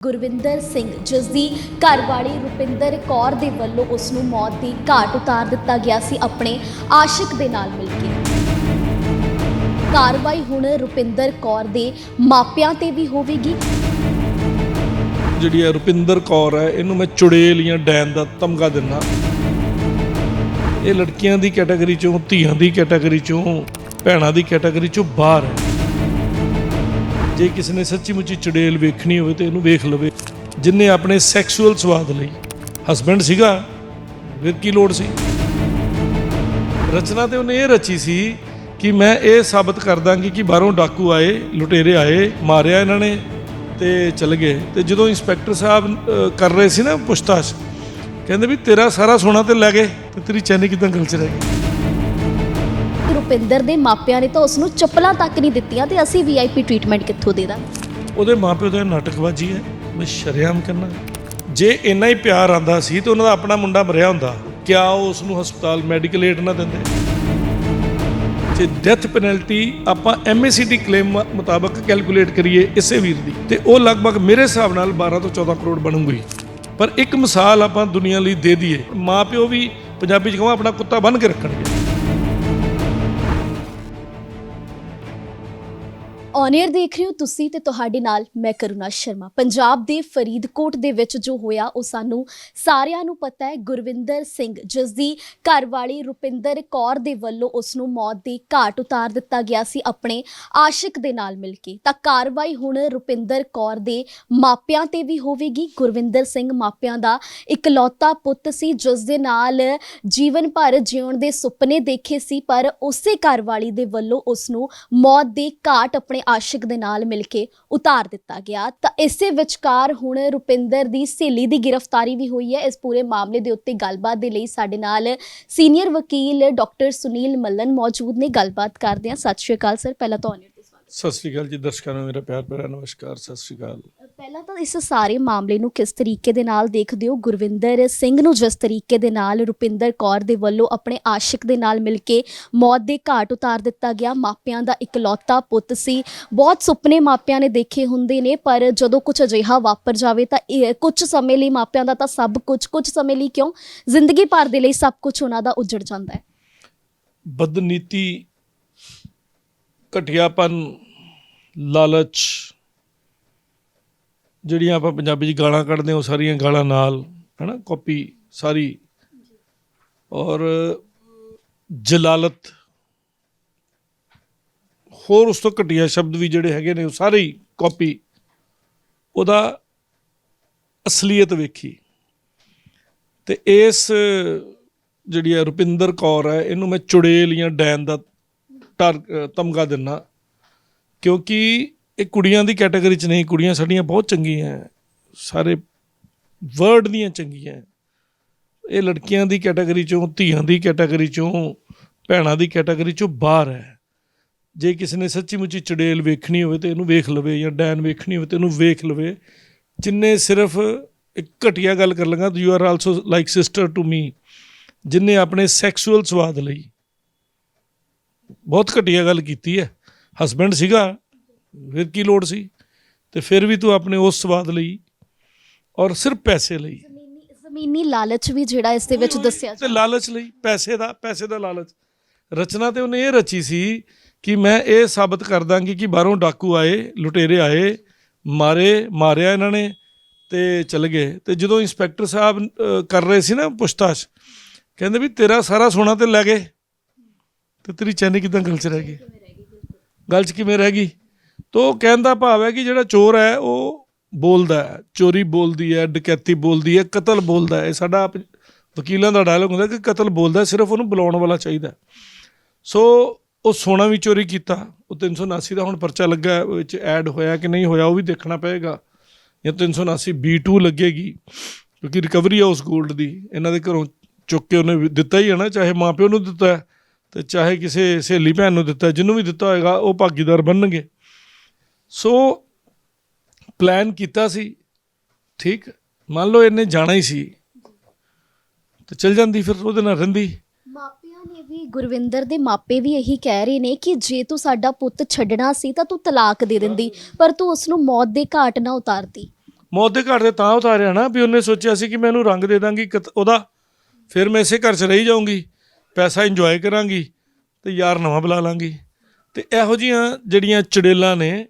ਗੁਰਵਿੰਦਰ ਸਿੰਘ, ਜਿਸ ਦੀ ਘਰਵਾਲੀ ਰੁਪਿੰਦਰ ਕੌਰ ਦੇ ਵੱਲੋਂ ਉਸ ਨੂੰ ਮੌਤ ਦੀ ਘਾਟ ਉਤਾਰ ਦਿੱਤਾ ਗਿਆ ਸੀ ਆਪਣੇ ਆਸ਼ਿਕ ਦੇ ਨਾਲ ਮਿਲ ਕੇ। ਕਾਰਵਾਈ ਹੁਣ ਰੁਪਿੰਦਰ ਕੌਰ ਦੇ ਮਾਪਿਆਂ ਤੇ ਵੀ ਹੋਵੇਗੀ। ਜਿਹੜੀ ਹੈ ਰੁਪਿੰਦਰ ਕੌਰ ਹੈ, ਇਹਨੂੰ ਮੈਂ ਚੁੜੇਲ ਜਾਂ ਡੈਨ ਦਾ ਤਮਗਾ ਦਿੰਨਾ ਇਹ ਲੜਕੀਆਂ ਦੀ ਕੈਟਾਗਰੀ ਚੋਂ, ਧੀਆਂ ਦੀ ਕੈਟਾਗਰੀ ਚੋਂ, ਭੈਣਾਂ ਦੀ ਕੈਟਾਗਰੀ ਚੋਂ ਬਾਹਰ ਹੈ। ਜੇ ਕਿਸੇ ਨੇ ਸੱਚੀ ਮੁੱਚੀ ਚੁੜੇਲ ਵੇਖਣੀ ਹੋਵੇ ਤੇ ਇਹਨੂੰ ਵੇਖ ਲਵੇ, ਜਿਨੇ ਆਪਣੇ ਸੈਕਸੁਅਲ ਸਵਾਦ ਲਈ। ਹਸਬੰਡ ਸੀਗਾ, ਫਿਰ ਕੀ ਲੋੜ ਸੀ? ਰਚਨਾ ਤੇ ਉਹਨੇ ਇਹ ਰਚੀ ਸੀ ਕਿ ਮੈਂ ਇਹ ਸਾਬਤ ਕਰ ਦਾਂਗੀ ਕਿ ਬਾਹਰੋਂ ਡਾਕੂ ਆਏ, ਲੁਟੇਰੇ ਆਏ, ਮਾਰਿਆ ਇਹਨਾਂ ਨੇ ਤੇ ਚਲ ਗਏ। ਤੇ ਜਦੋਂ ਇੰਸਪੈਕਟਰ ਸਾਹਿਬ ਕਰ ਰਹੇ ਸੀ ਨਾ ਪੁੱਛਤਾਛ, ਕਹਿੰਦੇ ਵੀ ਤੇਰਾ ਸਾਰਾ ਸੋਨਾ ਤੇ ਲੈ ਗਏ, ਤੇ ਤੇਰੀ ਚੈਨੀ ਕਿਦਾਂ ਗਲ ਚ ਰਹਿ ਗਈ? ਰੁਪਿੰਦਰ ਦੇ ਮਾਪਿਆਂ ਨੇ ਤਾਂ ਉਸ ਨੂੰ ਚੱਪਲਾਂ ਤੱਕ ਨਹੀਂ ਦਿੱਤੀਆਂ ਤੇ ਅਸੀਂ ਵੀਆਈਪੀ ਟ੍ਰੀਟਮੈਂਟ ਕਿੱਥੋਂ ਦੇ ਦਾਂਗੇ? ਉਹਦੇ ਮਾਪਿਓ ਦਾ ਨਾਟਕਬਾਜ਼ੀ ਹੈ। ਮੈਂ ਸ਼ਰੇਆਮ ਕਰਨਾ ਜੇ ਇੰਨਾ ਹੀ ਪਿਆਰ ਆਂਦਾ ਸੀ ਤੇ ਉਹਨਾਂ ਦਾ ਆਪਣਾ ਮੁੰਡਾ ਮਰਿਆ ਹੁੰਦਾ, ਕਿਆ ਉਹ ਉਸ ਨੂੰ ਹਸਪਤਾਲ ਮੈਡੀਕਲ ਏਡ ਨਾ ਦਿੰਦੇ? ਜੇ ਡੈਥ ਪੈਨਲਟੀ ਆਪਾਂ ਐਮਏਸੀਟੀ ਕਲੇਮ ਮੁਤਾਬਕ ਕੈਲਕੂਲੇਟ ਕਰੀਏ ਇਸੇ ਵੀਰ ਦੀ, ਤੇ ਉਹ ਲਗਭਗ ਮੇਰੇ ਹਿਸਾਬ ਨਾਲ 12 ਤੋਂ 14 ਕਰੋੜ ਬਣੂਗੀ। ਪਰ ਇੱਕ ਮਿਸਾਲ ਆਪਾਂ ਦੁਨੀਆ ਲਈ ਦੇ ਦਈਏ। ਮਾਪਿਓ ਵੀ ਪੰਜਾਬੀ ਚ ਕਹਾਂ, ਆਪਣਾ ਕੁੱਤਾ ਬੰਨ ਕੇ ਰੱਖਣਗੇ। ਔਨੇਅਰ ਦੇਖ ਰਹੇ ਹੋ ਤੁਸੀਂ ਤੇ ਤੁਹਾਡੇ ਨਾਲ ਮੈਂ ਕਰੁਣਾ ਸ਼ਰਮਾ। ਪੰਜਾਬ ਦੇ ਫਰੀਦਕੋਟ ਦੇ ਵਿੱਚ ਜੋ ਹੋਇਆ, ਉਹ ਸਾਨੂੰ ਸਾਰਿਆਂ ਨੂੰ ਪਤਾ ਹੈ। ਗੁਰਵਿੰਦਰ ਸਿੰਘ, ਜਿਸ ਦੀ ਘਰਵਾਲੀ ਰੁਪਿੰਦਰ ਕੌਰ ਦੇ ਵੱਲੋਂ ਉਸ ਨੂੰ ਮੌਤ ਦੀ ਘਾਟ ਉਤਾਰ ਦਿੱਤਾ ਗਿਆ ਸੀ ਆਪਣੇ ਆਸ਼ਿਕ ਦੇ ਨਾਲ ਮਿਲ ਕੇ। ਤਾਂ ਕਾਰਵਾਈ ਹੁਣ ਰੁਪਿੰਦਰ ਕੌਰ ਦੇ ਮਾਪਿਆਂ ਤੇ ਵੀ ਹੋਵੇਗੀ। ਗੁਰਵਿੰਦਰ ਸਿੰਘ ਮਾਪਿਆਂ ਦਾ ਇਕਲੌਤਾ ਪੁੱਤ ਸੀ, ਜਿਸ ਦੇ ਨਾਲ ਜੀਵਨ ਭਰ ਜਿਉਣ ਦੇ ਸੁਪਨੇ ਦੇਖੇ ਸੀ, ਪਰ ਉਸੇ ਘਰਵਾਲੀ ਦੇ ਵੱਲੋਂ ਉਸ ਨੂੰ ਮੌਤ ਦੀ ਘਾਟ ਆਪਣੇ ਆਸ਼ਿਕ ਦੇ ਨਾਲ ਮਿਲ ਕੇ ਉਤਾਰ ਦਿੱਤਾ ਗਿਆ। ਤਾਂ ਇਸੇ ਵਿਚਕਾਰ ਹੁਣ ਰੁਪਿੰਦਰ ਦੀ ਸਹੇਲੀ ਦੀ ਗ੍ਰਿਫਤਾਰੀ ਵੀ ਹੋਈ ਹੈ। ਇਸ ਪੂਰੇ ਮਾਮਲੇ ਦੇ ਉੱਤੇ ਗੱਲਬਾਤ ਦੇ ਲਈ ਸਾਡੇ ਨਾਲ ਸੀਨੀਅਰ ਵਕੀਲ ਡਾਕਟਰ ਸੁਨੀਲ ਮੱਲਨ ਮੌਜੂਦ ਨੇ। ਗੱਲਬਾਤ ਕਰਦੇ ਹਾਂ। ਸਤਿ ਸ਼੍ਰੀ ਅਕਾਲ ਸਰ। ਪਹਿਲਾਂ ਤੁਹਾਨੂੰ ਸਤਿ ਸ੍ਰੀ ਅਕਾਲ ਜੀ ਦਰਸ਼ਕਾਂ ਨੂੰ ਮੇਰਾ ਪਿਆਰ ਭਰਿਆ ਨਮਸਕਾਰ ਸਤਿ ਸ੍ਰੀ ਅਕਾਲ। ਪਹਿਲਾਂ ਤਾਂ ਇਸ ਸਾਰੇ ਮਾਮਲੇ ਨੂੰ ਕਿਸ ਤਰੀਕੇ ਦੇ ਨਾਲ ਦੇਖਦੇ ਹੋ? ਗੁਰਵਿੰਦਰ ਸਿੰਘ ਨੂੰ ਜਿਸ ਤਰੀਕੇ ਦੇ ਨਾਲ ਰੁਪਿੰਦਰ ਕੌਰ ਦੇ ਵੱਲੋਂ ਆਪਣੇ ਆਸ਼ਿਕ ਦੇ ਨਾਲ ਮਿਲ ਕੇ ਮੌਤ ਦੇ ਘਾਟ ਉਤਾਰ ਦਿੱਤਾ ਗਿਆ ਮਾਪਿਆਂ ਦਾ ਇਕਲੌਤਾ ਪੁੱਤ ਸੀ। ਬਹੁਤ ਸੁਪਨੇ ਮਾਪਿਆਂ ਨੇ ਦੇਖੇ ਹੁੰਦੇ ਨੇ ਪਰ ਜਦੋਂ ਕੁਝ ਅਜਿਹਾ ਵਾਪਰ ਜਾਵੇ ਤਾਂ ਇਹ ਕੁਝ ਸਮੇਂ ਲਈ ਮਾਪਿਆਂ ਦਾ ਤਾਂ ਸਭ ਕੁਝ ਕੁਝ ਸਮੇਂ ਲਈ ਕਿਉਂ? ਜ਼ਿੰਦਗੀ ਭਰ ਦੇ ਲਈ ਸਭ ਕੁਝ ਉਹਨਾਂ ਦਾ ਉਜੜ ਜਾਂਦਾ ਹੈ। ਬਦਨੀਤੀ ਘਟਿਆਪਨ, ਲਾਲਚ, ਜਿਹੜੀਆਂ ਆਪਾਂ ਪੰਜਾਬੀ 'ਚ ਗਾਲਾਂ ਕੱਢਦੇ ਹਾਂ, ਉਹ ਸਾਰੀਆਂ ਗਾਲਾਂ ਨਾਲ, ਹਨਾ ਕਾਪੀ ਸਾਰੀ। ਔਰ ਜਲਾਲਤ, ਹੋਰ ਉਸ ਤੋਂ ਘਟੀਆ ਸ਼ਬਦ ਵੀ ਜਿਹੜੇ ਹੈਗੇ ਨੇ, ਉਹ ਸਾਰੇ ਹੀ ਕਾਪੀ ਉਹਦਾ ਅਸਲੀਅਤ ਵੇਖੀ। ਤੇ ਇਸ, ਜਿਹੜੀ ਹੈ ਰੁਪਿੰਦਰ ਕੌਰ ਹੈ, ਇਹਨੂੰ ਮੈਂ ਚੁੜੇਲ ਜਾਂ ਡੈਨ ਦਾ ਟਾਰ ਤਮਗਾ ਦਿੰਨਾ। ਕਿਉਂਕਿ ਇਹ ਕੁੜੀਆਂ ਦੀ ਕੈਟਾਗਰੀ 'ਚ ਨਹੀਂ, ਕੁੜੀਆਂ ਸਾਡੀਆਂ ਬਹੁਤ ਚੰਗੀਆਂ ਸਾਰੇ ਵਰਡ ਦੀਆਂ ਚੰਗੀਆਂ ਇਹ ਲੜਕੀਆਂ ਦੀ ਕੈਟਾਗਰੀ 'ਚੋਂ, ਧੀਆਂ ਦੀ ਕੈਟਾਗਰੀ 'ਚੋਂ, ਭੈਣਾਂ ਦੀ ਕੈਟਾਗਰੀ 'ਚੋਂ ਬਾਹਰ ਹੈ ਜੇ ਕਿਸੇ ਨੇ ਸੱਚੀ ਮੁੱਚੀ ਚੁੜੇਲ ਵੇਖਣੀ ਹੋਵੇ ਤੇ ਇਹਨੂੰ ਵੇਖ ਲਵੇ ਜਾਂ ਡੈਨ ਵੇਖਣੀ ਹੋਵੇ ਤੇ ਇਹਨੂੰ ਵੇਖ ਲਵੇ, ਜਿੰਨੇ ਸਿਰਫ ਇੱਕ ਘਟੀਆ ਗੱਲ ਕਰ ਲਗਾ you are also like sister to me ਜਿਨੇ ਆਪਣੇ ਸੈਕਸੁਅਲ ਸਵਾਦ ਲਈ। ਬਹੁਤ ਘਟੀਆ ਗੱਲ ਕੀਤੀ ਹੈ। ਹਸਬੰਡ ਸੀਗਾ ਫਿਰ ਕੀ ਲੋੜ ਸੀ? ਤੇ ਫਿਰ ਵੀ ਤੂੰ ਆਪਣੇ ਉਸ ਸਵਾਦ ਲਈ ਔਰ ਸਿਰਫ ਪੈਸੇ ਲਈ। ਜ਼ਮੀਨੀ ਜ਼ਮੀਨੀ ਲਾਲਚ ਵੀ ਜਿਹੜਾ ਇਸ ਦੇ ਵਿੱਚ ਦੱਸਿਆ ਤੇ ਲਾਲਚ ਲਈ ਪੈਸੇ ਦਾ ਪੈਸੇ ਦਾ ਲਾਲਚ। ਰਚਨਾ ਤੇ ਉਹਨੇ ਇਹ ਰਚੀ ਸੀ ਕਿ ਮੈਂ ਇਹ ਸਾਬਤ ਕਰ ਦਾਂਗੀ ਕਿ ਬਾਹਰੋਂ ਡਾਕੂ ਆਏ ਲੁਟੇਰੇ ਆਏ ਮਾਰੇ ਮਾਰਿਆ ਇਹਨਾਂ ਨੇ ਤੇ ਚਲ ਗਏ। ਤੇ ਜਦੋਂ ਇੰਸਪੈਕਟਰ ਸਾਹਿਬ ਕਰ ਰਹੇ ਸੀ ਨਾ ਪੁੱਛਤਾਛ ਕਹਿੰਦੇ ਵੀ ਤੇਰਾ ਸਾਰਾ ਸੋਨਾ ਤੇ ਲੈ ਗਏ। ਤੇ ਤੇਰੀ ਚੈਨੀ ਕਿਦਾਂ ਗੱਲ ਚ ਰਹਿ ਗਈ? ਗੱਲ ਚ ਕਿਵੇਂ ਰਹਿ ਗਈ? ਤੋ ਕਹਿਣ ਦਾ ਭਾਵ ਹੈ ਕਿ ਜਿਹੜਾ ਚੋਰ ਹੈ ਉਹ ਬੋਲਦਾ ਹੈ। ਚੋਰੀ ਬੋਲਦੀ ਹੈ ਡਕੈਤੀ ਬੋਲਦੀ ਹੈ ਕਤਲ ਬੋਲਦਾ ਹੈ। ਇਹ ਸਾਡਾ ਪ- ਵਕੀਲਾਂ ਦਾ ਡਾਇਲੋਗ ਹੁੰਦਾ ਕਿ ਕਤਲ ਬੋਲਦਾ ਸਿਰਫ ਉਹਨੂੰ ਬੁਲਾਉਣ ਵਾਲਾ ਚਾਹੀਦਾ ਸੋ ਉਹ ਸੋਨਾ ਵੀ ਚੋਰੀ ਕੀਤਾ। ਉਹ 379 ਦਾ ਹੁਣ ਪਰਚਾ ਲੱਗਾ ਹੈ, ਵਿੱਚ ਐਡ ਹੋਇਆ ਕਿ ਨਹੀਂ ਹੋਇਆ ਉਹ ਵੀ ਦੇਖਣਾ ਪਏਗਾ। ਜਾਂ 379 B2 ਲੱਗੇਗੀ ਕਿਉਂਕਿ ਰਿਕਵਰੀ ਆ ਉਸ 골ਡ ਦੀ ਇਹਨਾਂ ਦੇ ਘਰੋਂ ਚੁੱਕ ਕੇ ਉਹਨੇ ਦਿੱਤਾ ਹੀ ਹੈ ਨਾ ਚਾਹੇ ਮਾਪਿਓ ਨੂੰ ਦਿੱਤਾ ਹੈ ਤੇ ਚਾਹੇ ਕਿਸੇ ਸਹੇਲੀ ਭੈਣ ਨੂੰ ਦਿੱਤਾ ਜਿਹਨੂੰ ਵੀ ਦਿੱਤਾ ਹੋਏਗਾ ਉਹ ਭਾਗੀਦਾਰ ਬਣਨਗੇ। ਸੋ ਪਲਾਨ ਕੀਤਾ ਸੀ। ਠੀਕ? ਮੰਨ ਲਓ ਇਹਨੇ ਜਾਣਾ ਹੀ ਸੀ। ਤੇ ਚਲ ਜਾਂਦੀ ਫਿਰ ਉਹਦੇ ਨਾਲ ਰਹਿੰਦੀ। ਮਾਪਿਆਂ ਨੇ ਵੀ ਗੁਰਵਿੰਦਰ ਦੇ ਮਾਪੇ ਵੀ ਇਹੀ ਕਹਿ ਰਹੇ ਨੇ ਕਿ ਜੇ ਤੂੰ ਸਾਡਾ ਪੁੱਤ ਛੱਡਣਾ ਸੀ ਤਾਂ ਤੂੰ ਤਲਾਕ ਦੇ ਦਿੰਦੀ ਪਰ ਤੂੰ ਉਸ ਨੂੰ ਮੌਤ ਦੇ ਘਾਟ ਨਾ ਉਤਾਰਦੀ। ਮੌਤ ਦੇ ਘਾਟ ਤੇ ਤਾਂ ਉਤਾਰਿਆ ਨਾ ਵੀ ਉਹਨੇ ਸੋਚਿਆ ਸੀ ਕਿ ਮੈਂ ਇਹਨੂੰ ਰੰਗ ਦੇ ਦਾਂਗੀ ਕਤ- ਉਹਦਾ। ਫਿਰ ਮੈਂ ਇਸੇ ਘਰ 'ਚ ਰਹੀ ਜਾਊਂਗੀ। ਪੈਸਾ ਇੰਜੋਏ ਕਰਾਂਗੀ ਤੇ ਯਾਰ ਨਵਾਂ ਬੁਲਾ ਲਾਂਗੀ। ਤੇ ਇਹੋ ਜੀਆਂ ਜਿਹੜੀਆਂ ਚੜੇਲਾਂ ਨੇ,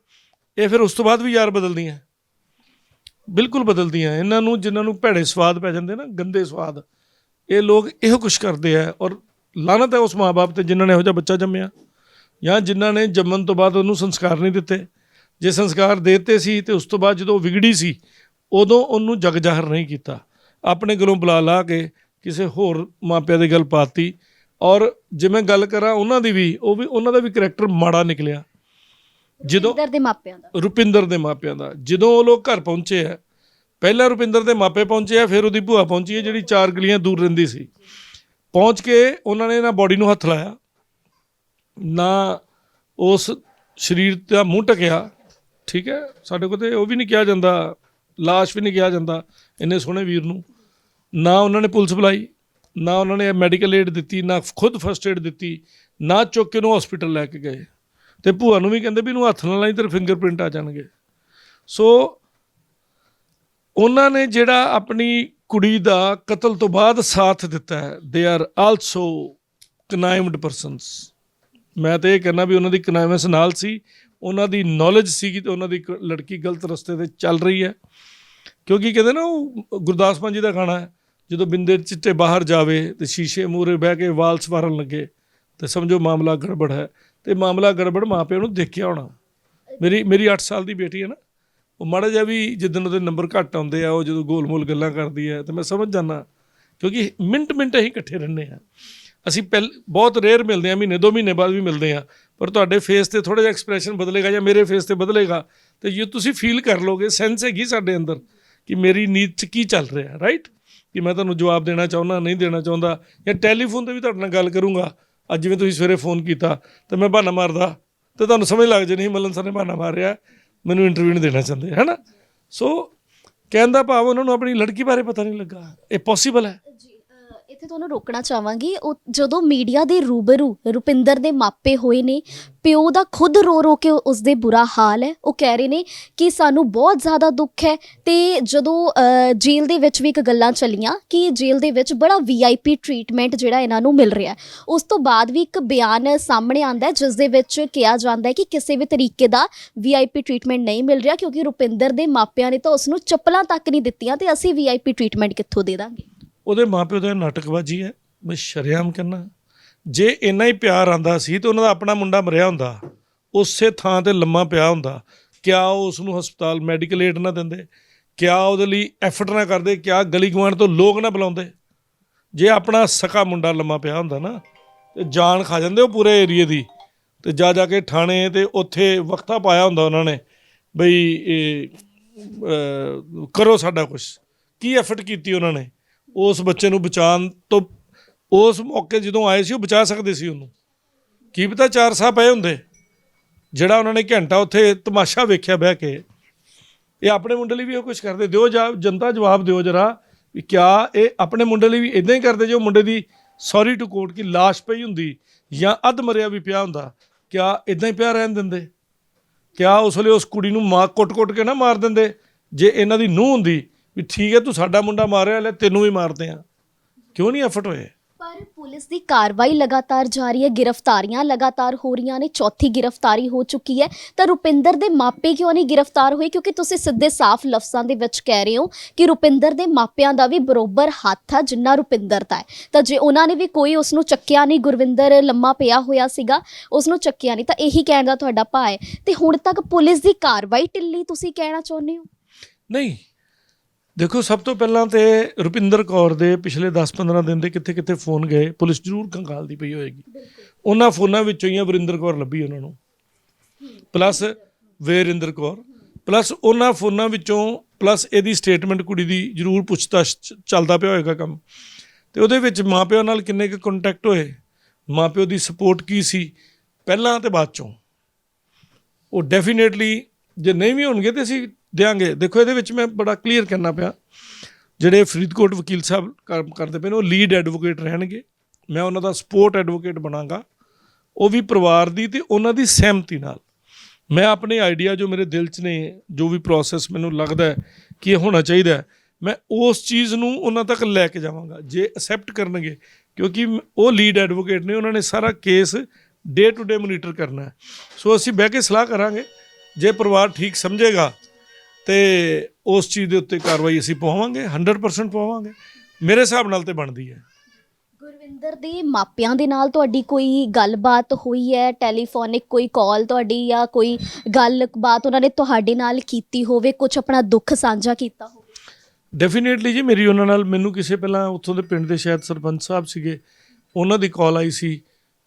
ਇਹ ਫਿਰ ਉਸ ਤੋਂ ਬਾਅਦ ਵੀ ਯਾਰ ਬਦਲਦੀਆਂ। ਬਿਲਕੁਲ ਬਦਲਦੀਆਂ। ਇਹਨਾਂ ਨੂੰ, ਜਿਨ੍ਹਾਂ ਨੂੰ ਭੈੜੇ ਸਵਾਦ ਪੈ ਜਾਂਦੇ ਨਾ, ਗੰਦੇ ਸਵਾਦ, ਇਹ ਲੋਕ ਇਹੋ ਕੁਛ ਕਰਦੇ ਆ ਔਰ ਲਾਨਤ ਹੈ ਉਸ ਮਾਪੇ ਤੇ ਜਿਨ੍ਹਾਂ ਨੇ ਇਹੋ ਜਿਹਾ ਬੱਚਾ ਜੰਮਿਆ। ਜਾਂ ਜਿਨ੍ਹਾਂ ਨੇ ਜੰਮਣ ਤੋਂ ਬਾਅਦ ਉਹਨੂੰ ਸੰਸਕਾਰ ਨਹੀਂ ਦਿੱਤੇ। ਜੇ ਸੰਸਕਾਰ ਦੇਤੇ ਸੀ ਤੇ ਉਸ ਤੋਂ ਬਾਅਦ ਜਦੋਂ ਵਿਗੜੀ ਸੀ, ਉਦੋਂ ਉਹਨੂੰ ਜਗ ਜ਼ਾਹਰ ਨਹੀਂ ਕੀਤਾ। ਆਪਣੇ ਗਲੋਂ ਬੁਲਾ ਲਾ ਕੇ ਕਿਸੇ ਹੋਰ ਮਾਪਿਆਂ ਦੀ ਗੱਲ ਪਾਤੀ ਔਰ ਜੇ ਮੈਂ ਗੱਲ ਕਰਾਂ ਉਹਨਾਂ ਦੀ ਵੀ ਉਹ ਵੀ ਉਹਨਾਂ ਦਾ ਵੀ ਕਰੈਕਟਰ ਮਾੜਾ ਨਿਕਲਿਆ। ਜਦੋਂ ਰੁਪਿੰਦਰ ਦੇ ਮਾਪਿਆਂ ਦਾ। ਰੁਪਿੰਦਰ ਦੇ ਮਾਪਿਆਂ ਦਾ। ਜਦੋਂ ਉਹ ਲੋਕ ਘਰ ਪਹੁੰਚੇ ਆ ਪਹਿਲਾਂ ਰੁਪਿੰਦਰ ਦੇ ਮਾਪੇ ਪਹੁੰਚੇ ਆ ਫਿਰ ਉਹਦੀ ਭੂਆ ਪਹੁੰਚੀ ਹੈ ਜਿਹੜੀ ਚਾਰ ਗਲੀਆਂ ਦੂਰ ਰਹਿੰਦੀ ਸੀ। ਪਹੁੰਚ ਕੇ ਉਹਨਾਂ ਨੇ ਨਾ ਬੋਡੀ ਨੂੰ ਹੱਥ ਲਾਇਆ ਨਾ ਉਸ ਸਰੀਰ ਦਾ ਮੂੰਹ ਟਕਿਆ ਠੀਕ ਹੈ ਸਾਡੇ ਕੋਲ ਤੇ ਉਹ ਵੀ ਨਹੀਂ ਕਿਹਾ ਜਾਂਦਾ ਲਾਸ਼ ਵੀ ਨਹੀਂ ਕਿਹਾ ਜਾਂਦਾ ਇੰਨੇ ਸੋਹਣੇ ਵੀਰ ਨੂੰ। ਨਾ ਉਹਨਾਂ ਨੇ ਪੁਲਿਸ ਬੁਲਾਈ ਨਾ ਉਹਨਾਂ ਨੇ ਮੈਡੀਕਲ ਏਡ ਦਿੱਤੀ, ਨਾ ਖੁਦ ਫਸਟ ਏਡ ਦਿੱਤੀ, ਨਾ ਚੁੱਕ ਕੇ ਉਹਨੂੰ ਹਸਪੀਟਲ ਲੈ ਕੇ ਗਏ। ਤੇ ਭੂਆ ਨੂੰ ਵੀ ਕਹਿੰਦੇ ਵੀ ਇਹਨੂੰ ਹੱਥ ਨਾਲ ਲਾਈ ਤੇਰੇ ਫਿੰਗਰਪ੍ਰਿੰਟ ਆ ਜਾਣਗੇ। ਸੋ ਉਹਨਾਂ ਨੇ ਜਿਹੜਾ ਆਪਣੀ ਕੁੜੀ ਦਾ ਕਤਲ ਤੋਂ ਬਾਅਦ ਸਾਥ ਦਿੱਤਾ ਹੈ ਦੇ ਆਰ ਆਲਸੋ ਕਨਾਈਮਡ ਪਰਸਨਸ ਮੈਂ ਤਾਂ ਇਹ ਕਹਿੰਦਾ ਵੀ ਉਹਨਾਂ ਦੀ ਕਨਾਈਮੈਂਸ ਨਾਲ ਸੀ, ਉਹਨਾਂ ਦੀ ਨੌਲੇਜ ਸੀਗੀ ਤੇ ਉਹਨਾਂ ਦੀ ਇੱਕ ਲੜਕੀ ਗਲਤ ਰਸਤੇ ਤੇ ਚੱਲ ਰਹੀ ਹੈ। ਕਿਉਂਕਿ ਕਹਿੰਦੇ ਨਾ ਉਹ ਗੁਰਦਾਸ ਮਾਨ ਜੀ ਦਾ ਖਾਣਾ ਹੈ। ਜਦੋਂ ਬਿੰਦੇ ਚਿੱਟੇ ਬਾਹਰ ਜਾਵੇ ਤੇ ਸ਼ੀਸ਼ੇ ਮੂਰੇ ਬਹਿ ਕੇ ਵਾਲ ਸਵਾਰਨ ਲੱਗੇ, ਤੇ ਸਮਝੋ ਮਾਮਲਾ ਗੜਬੜ ਹੈ। ਤੇ ਮਾਮਲਾ ਗੜਬੜ ਮਾਪਿਆਂ ਨੂੰ ਦੇਖਿਆ ਹੋਣਾ। ਮੇਰੀ ਮੇਰੀ 8 ਸਾਲ ਦੀ ਬੇਟੀ ਹੈ ਨਾ, ਉਹ ਮਾੜਾ ਜਿਹਾ ਵੀ ਜਿੱਦਣ ਉਹਦੇ ਨੰਬਰ ਘੱਟ ਆਉਂਦੇ ਆ, ਉਹ ਜਦੋਂ ਗੋਲ-ਮੋਲ ਗੱਲਾਂ ਕਰਦੀ ਹੈ, ਤੇ ਮੈਂ ਸਮਝ ਜਾਂਦਾ, ਕਿਉਂਕਿ ਮਿੰਟ ਮਿੰਟ ਅਸੀਂ ਇਕੱਠੇ ਰਹਿੰਦੇ ਆ ਅਸੀਂ ਪਹਿਲ, ਬਹੁਤ ਰੇਅਰ ਮਿਲਦੇ ਆ ਮਹੀਨੇ, ਦੋ ਮਹੀਨੇ ਬਾਅਦ ਵੀ ਮਿਲਦੇ ਆ ਪਰ ਤੁਹਾਡੇ ਫੇਸ ਤੇ ਥੋੜਾ ਜਿਹਾ ਐਕਸਪ੍ਰੈਸ਼ਨ ਬਦਲੇਗਾ ਜਾਂ ਮੇਰੇ ਫੇਸ ਤੇ ਬਦਲੇਗਾ, ਤੇ ਜੇ ਤੁਸੀਂ ਫੀਲ ਕਰ ਲੋਗੇ ਸੈਂਸ ਹੈਗੀ ਸਾਡੇ ਅੰਦਰ ਕਿ ਮੇਰੀ ਨੀਤ 'ਚ ਕੀ ਚੱਲ ਰਿਹਾ ਰਾਈਟ ਕਿ ਮੈਂ ਤੁਹਾਨੂੰ ਜਵਾਬ ਦੇਣਾ ਚਾਹੁੰਦਾ, ਨਹੀਂ ਦੇਣਾ ਚਾਹੁੰਦਾ, ਜਾਂ ਟੈਲੀਫੋਨ ਤੇ ਵੀ ਤੁਹਾਡੇ ਨਾਲ ਗੱਲ ਕਰੂੰਗਾ। ਅੱਜ ਜਿਵੇਂ ਤੁਸੀਂ ਸਵੇਰੇ ਫੋਨ ਕੀਤਾ, ਤੇ ਮੈਂ ਬਹਾਨਾ ਮਾਰਦਾ, ਤੇ ਤੁਹਾਨੂੰ ਸਮਝ ਲੱਗ ਜੇ ਨਹੀਂ ਮੱਲਨ ਸਰ ਨੇ ਬਹਾਨਾ ਮਾਰਿਆ, ਮੈਨੂੰ ਇੰਟਰਵਿਊ ਨਹੀਂ ਦੇਣਾ ਚਾਹੁੰਦੇ ਹੈਨਾ ਸੋ ਕਹਿਣ ਦਾ ਭਾਵ ਉਹਨਾਂ ਨੂੰ ਆਪਣੀ ਲੜਕੀ ਬਾਰੇ ਪਤਾ ਨਹੀਂ ਲੱਗਾ। ਇਹ ਪੋਸੀਬਲ ਹੈ? ਜੀ। ਇੱਥੇ ਤੁਹਾਨੂੰ ਰੋਕਣਾ ਚਾਹਾਂਗੀ ਉਹ ਜਦੋਂ ਮੀਡੀਆ ਦੇ ਰੂਬਰੂ ਰੁਪਿੰਦਰ ਦੇ ਮਾਪੇ ਹੋਏ ਨੇ ਪਿਓ ਦਾ ਖੁਦ ਰੋ ਰੋ ਕੇ ਉਸ ਦੇ ਬੁਰਾ ਹਾਲ ਹੈ ਉਹ ਕਹਿ ਰਹੇ ਨੇ ਕਿ ਸਾਨੂੰ ਬਹੁਤ ਜ਼ਿਆਦਾ ਦੁੱਖ ਹੈ ਤੇ ਜਦੋਂ ਅ, ਜੇਲ੍ਹ ਦੇ ਵਿੱਚ ਵੀ ਇੱਕ ਗੱਲਾਂ ਚੱਲੀਆਂ ਕਿ ਜੇਲ੍ਹ ਦੇ ਵਿੱਚ ਬੜਾ ਵੀਆਈਪੀ ਟ੍ਰੀਟਮੈਂਟ ਜਿਹੜਾ ਇਹਨਾਂ ਨੂੰ ਮਿਲ ਰਿਹਾ ਹੈ। ਉਸ ਤੋਂ ਬਾਅਦ ਵੀ ਇੱਕ ਬਿਆਨ ਸਾਹਮਣੇ ਆਂਦਾ ਹੈ ਜਿਸ ਦੇ ਵਿੱਚ ਕਿਹਾ ਜਾਂਦਾ ਹੈ ਕਿ ਕਿਸੇ ਵੀ ਤਰੀਕੇ ਦਾ ਵੀਆਈਪੀ ਟ੍ਰੀਟਮੈਂਟ ਨਹੀਂ ਮਿਲ ਰਿਹਾ ਕਿਉਂਕਿ ਰੁਪਿੰਦਰ ਦੇ ਮਾਪਿਆਂ ਨੇ ਤਾਂ ਉਸ ਨੂੰ ਚੱਪਲਾਂ ਤੱਕ ਨਹੀਂ ਦਿੱਤੀਆਂ ਤੇ ਅਸੀਂ ਵੀਆਈਪੀ ਟ੍ਰੀਟਮੈਂਟ ਕਿੱਥੋਂ ਦੇ ਦਾਂਗੇ? ਉਹਦੇ ਮਾਪਿਓ ਦਾ ਨਾਟਕਬਾਜ਼ੀ ਹੈ। ਮੈਂ ਸ਼ਰੇਆਮ ਕਹਿੰਦਾ, ਜੇ ਇੰਨਾ ਹੀ ਪਿਆਰ ਆਂਦਾ ਸੀ ਤੇ ਉਹਨਾਂ ਦਾ ਆਪਣਾ ਮੁੰਡਾ ਮਰਿਆ ਹੁੰਦਾ। ਉਸੇ ਥਾਂ ਤੇ ਲੰਮਾ ਪਿਆ ਹੁੰਦਾ। ਕਿਆ ਉਹ ਉਸ ਨੂੰ ਹਸਪਤਾਲ ਮੈਡੀਕਲ ਏਡ ਨਾ ਦਿੰਦੇ? ਕਿਆ ਉਹਦੇ ਲਈ ਐਫਰਟ ਨਾ ਕਰਦੇ? ਕਿਆ ਗਲੀ ਗਵਾਂਢ ਤੋਂ ਲੋਕ ਨਾ ਬੁਲਾਉਂਦੇ? ਜੇ ਆਪਣਾ ਸਕਾ ਮੁੰਡਾ ਲੰਮਾ ਪਿਆ ਹੁੰਦਾ ਨਾ, ਤੇ ਜਾਨ ਖਾ ਜਾਂਦੇ ਉਹ ਪੂਰੇ ਏਰੀਏ ਦੀ। ਤੇ ਜਾ ਜਾ ਕੇ ਥਾਣੇ ਤੇ ਉੱਥੇ ਵਕਤਾ ਪਾਇਆ ਹੁੰਦਾ ਉਹਨਾਂ ਨੇ, ਬਈ ਕਰੋ ਸਾਡਾ ਕੁਝ ਕੀ ਐਫਰਟ ਕੀਤੀ ਉਹਨਾਂ ਨੇ? ਉਸ ਬੱਚੇ ਨੂੰ ਬਚਾਉਣ ਤੋਂ, ਉਸ ਮੌਕੇ ਜਦੋਂ ਆਏ ਸੀ, ਉਹ ਬਚਾ ਸਕਦੇ ਸੀ ਉਹਨੂੰ। ਕੀ ਪਤਾ ਚਾਰ ਸਾਹ ਪਏ ਹੁੰਦੇ। ਜਿਹੜਾ ਉਹਨਾਂ ਨੇ ਘੰਟਾ ਉੱਥੇ ਤਮਾਸ਼ਾ ਵੇਖਿਆ ਬਹਿ ਕੇ। ਇਹ ਆਪਣੇ ਮੁੰਡੇ ਲਈ ਵੀ ਉਹ ਕੁਝ ਕਰਦੇ। ਦਿਓ ਜਨਤਾ ਜਵਾਬ ਦਿਓ ਜਰਾ ਵੀ ਕਿਆ ਇਹ ਆਪਣੇ ਮੁੰਡੇ ਲਈ ਵੀ ਇਦਾਂ ਹੀ ਕਰਦੇ ਜੋ ਮੁੰਡੇ ਦੀ ਸੌਰੀ ਟੂ ਕੋਰਟ ਕੀ ਲਾਸ਼ ਪਈ ਹੁੰਦੀ ਜਾਂ ਅੱਧ ਮਰਿਆ ਵੀ ਪਿਆ ਹੁੰਦਾ। ਕਿਆ ਇਦਾਂ ਹੀ ਪਿਆ ਰਹਿਣ ਦਿੰਦੇ। ਕਿਆ ਉਸ ਵੇਲੇ ਉਸ ਕੁੜੀ ਨੂੰ ਮਾਰ ਕੁੱਟ-ਕੁੱਟ ਕੇ ਨਾ ਮਾਰ ਦਿੰਦੇ। ਜੇ ਇਹਨਾਂ ਦੀ ਨੂੰਹ ਹੁੰਦੀ ਵੀ ਠੀਕ ਹੈ ਤੂੰ ਸਾਡਾ ਮੁੰਡਾ ਮਾਰਿਆ ਲੈ ਤੈਨੂੰ ਵੀ ਮਾਰਦੇ ਆ ਕਿਉਂ ਨਹੀਂ ਐਫਰਟ ਹੋਏ? ਪਰ ਪੁਲਿਸ ਦੀ ਕਾਰਵਾਈ ਲਗਾਤਾਰ ਜਾਰੀ ਹੈ ਗ੍ਰਿਫਤਾਰੀਆਂ ਲਗਾਤਾਰ ਹੋ ਰਹੀਆਂ ਨੇ ਚੌਥੀ ਗ੍ਰਿਫਤਾਰੀ ਹੋ ਚੁੱਕੀ ਹੈ। ਤਾਂ ਰੁਪਿੰਦਰ ਦੇ ਮਾਪੇ ਕਿਉਂ ਨਹੀਂ ਗ੍ਰਿਫਤਾਰ ਹੋਏ? ਕਿਉਂਕਿ ਤੁਸੀਂ ਸਿੱਧੇ ਸਾਫ਼ ਲਫ਼ਜ਼ਾਂ ਦੇ ਵਿੱਚ ਕਹਿ ਰਹੇ ਹੋ ਕਿ ਰੁਪਿੰਦਰ ਦੇ ਮਾਪਿਆਂ ਦਾ ਵੀ ਬਰੋਬਰ ਹੱਥ ਆ ਜਿੰਨਾ ਰੁਪਿੰਦਰ ਦਾ ਹੈ। ਤਾਂ ਜੇ ਉਹਨਾਂ ਨੇ ਵੀ ਕੋਈ ਉਸ ਨੂੰ ਚੱਕਿਆ ਨਹੀਂ ਗੁਰਵਿੰਦਰ ਲੰਮਾ ਪਿਆ ਹੋਇਆ ਸੀਗਾ ਉਸ ਨੂੰ ਚੱਕਿਆ ਨਹੀਂ ਤਾਂ ਇਹੀ ਕਹਿਣ ਦਾ ਤੁਹਾਡਾ ਭਾਅ ਹੈ। ਤੇ ਹੁਣ ਤੱਕ ਪੁਲਿਸ ਦੀ ਕਾਰਵਾਈ ਢਿੱਲੀ ਤੁਸੀਂ ਕਹਿਣਾ ਚਾਹੁੰਦੇ ਹੋ? ਨਹੀਂ ਦੇਖੋ ਸਭ ਤੋਂ ਪਹਿਲਾਂ ਤੇ ਰੁਪਿੰਦਰ ਕੌਰ ਦੇ ਪਿਛਲੇ 10-15 ਦਿਨ ਦੇ ਕਿੱਥੇ ਕਿੱਥੇ ਫੋਨ ਗਏ ਪੁਲਿਸ ਜ਼ਰੂਰ ਕੰਗਾਲਦੀ ਪਈ ਹੋਏਗੀ। ਉਹਨਾਂ ਫੋਨਾਂ ਵਿੱਚੋਂ ਹੀ ਆ ਵਰਿੰਦਰ ਕੌਰ ਲੱਭੀ ਉਹਨਾਂ ਨੂੰ। ਪਲੱਸ ਵੀਰਿੰਦਰ ਕੌਰ। ਪਲੱਸ ਉਹਨਾਂ ਫੋਨਾਂ ਵਿੱਚੋਂ ਪਲੱਸ ਇਹਦੀ ਸਟੇਟਮੈਂਟ ਕੁੜੀ ਦੀ ਜ਼ਰੂਰ ਪੁੱਛਤਾਛ ਚੱਲਦਾ ਪਿਆ ਹੋਏਗਾ ਕੰਮ। ਤੇ ਉਹਦੇ ਵਿੱਚ ਮਾਪਿਆਂ ਨਾਲ ਕਿੰਨੇ ਕੁ ਕੰਟੈਕਟ ਹੋਏ? ਮਾਪਿਓ ਦੀ ਸਪੋਰਟ ਕੀ ਸੀ? ਪਹਿਲਾਂ ਤੇ ਬਾਅਦ ਚੋਂ। ਉਹ ਡੈਫੀਨੇਟਲੀ ਜੇ ਨਹੀਂ ਵੀ ਹੋਣਗੇ ਤੇ ਅਸੀਂ ਦਿਆਂਗੇ। ਦੇਖੋ, ਇਹਦੇ ਵਿੱਚ ਮੈਂ ਬੜਾ ਕਲੀਅਰ ਕਰਨਾ ਪਿਆ। ਜਿਹੜੇ ਫਰੀਦਕੋਟ ਵਕੀਲ ਸਾਹਿਬ ਕੰਮ ਕਰਦੇ ਪਏ ਨੇ, ਉਹ ਲੀਡ ਐਡਵੋਕੇਟ ਰਹਿਣਗੇ। ਮੈਂ ਉਹਨਾਂ ਦਾ ਸਪੋਰਟ ਐਡਵੋਕੇਟ ਬਣਾਂਗਾ। ਉਹ ਵੀ ਪਰਿਵਾਰ ਦੀ ਤੇ ਉਹਨਾਂ ਦੀ ਸਹਿਮਤੀ ਨਾਲ। ਮੈਂ ਆਪਣੇ ਆਈਡੀਆ ਜੋ ਮੇਰੇ ਦਿਲ 'ਚ ਨੇ, ਜੋ ਵੀ ਪ੍ਰੋਸੈਸ ਮੈਨੂੰ ਲੱਗਦਾ ਕਿ ਇਹ ਹੋਣਾ ਚਾਹੀਦਾ ਮੈਂ ਉਸ ਚੀਜ਼ ਨੂੰ ਉਹਨਾਂ ਤੱਕ ਲੈ ਕੇ ਜਾਵਾਂਗਾ, ਜੇ ਅਸੈਪਟ ਕਰਨਗੇ। ਕਿਉਂਕਿ ਉਹ ਲੀਡ ਐਡਵੋਕੇਟ ਨੇ, ਉਹਨਾਂ ਨੇ ਸਾਰਾ case day to day monitor ਕਰਨਾ ਹੈ। ਸੋ ਅਸੀਂ ਬਹਿ ਕੇ ਸਲਾਹ ਕਰਾਂਗੇ। ਜੇ ਪਰਿਵਾਰ ਠੀਕ ਸਮਝੇਗਾ ਤੇ ਉਸ ਚੀਜ਼ ਦੇ ਉੱਤੇ ਕਾਰਵਾਈ ਅਸੀਂ ਪਾਵਾਂਗੇ 100% ਪਾਵਾਂਗੇ ਮੇਰੇ ਹਿਸਾਬ ਨਾਲ ਤੇ ਬਣਦੀ ਹੈ। ਗੁਰਵਿੰਦਰ ਦੇ ਮਾਪਿਆਂ ਦੇ ਨਾਲ ਤੁਹਾਡੀ ਕੋਈ ਗੱਲਬਾਤ ਹੋਈ ਹੈ? ਟੈਲੀਫੋਨਿਕ ਕੋਈ ਕਾਲ ਤੁਹਾਡੀ ਜਾਂ ਕੋਈ ਗੱਲਬਾਤ ਉਹਨਾਂ ਨੇ ਤੁਹਾਡੇ ਨਾਲ ਕੀਤੀ ਹੋਵੇ? ਕੁਝ ਆਪਣਾ ਦੁੱਖ ਸਾਂਝਾ ਕੀਤਾ ਹੋਵੇ? ਡੈਫੀਨੇਟਲੀ ਜੀ ਮੇਰੀ ਉਹਨਾਂ ਨਾਲ ਮੈਨੂੰ ਕਿਸੇ ਪਹਿਲਾਂ ਉੱਥੋਂ ਦੇ ਪਿੰਡ ਦੇ ਸ਼ਾਇਦ ਸਰਪੰਚ ਸਾਹਿਬ ਸੀਗੇ ਉਹਨਾਂ ਦੀ ਕਾਲ ਆਈ ਸੀ।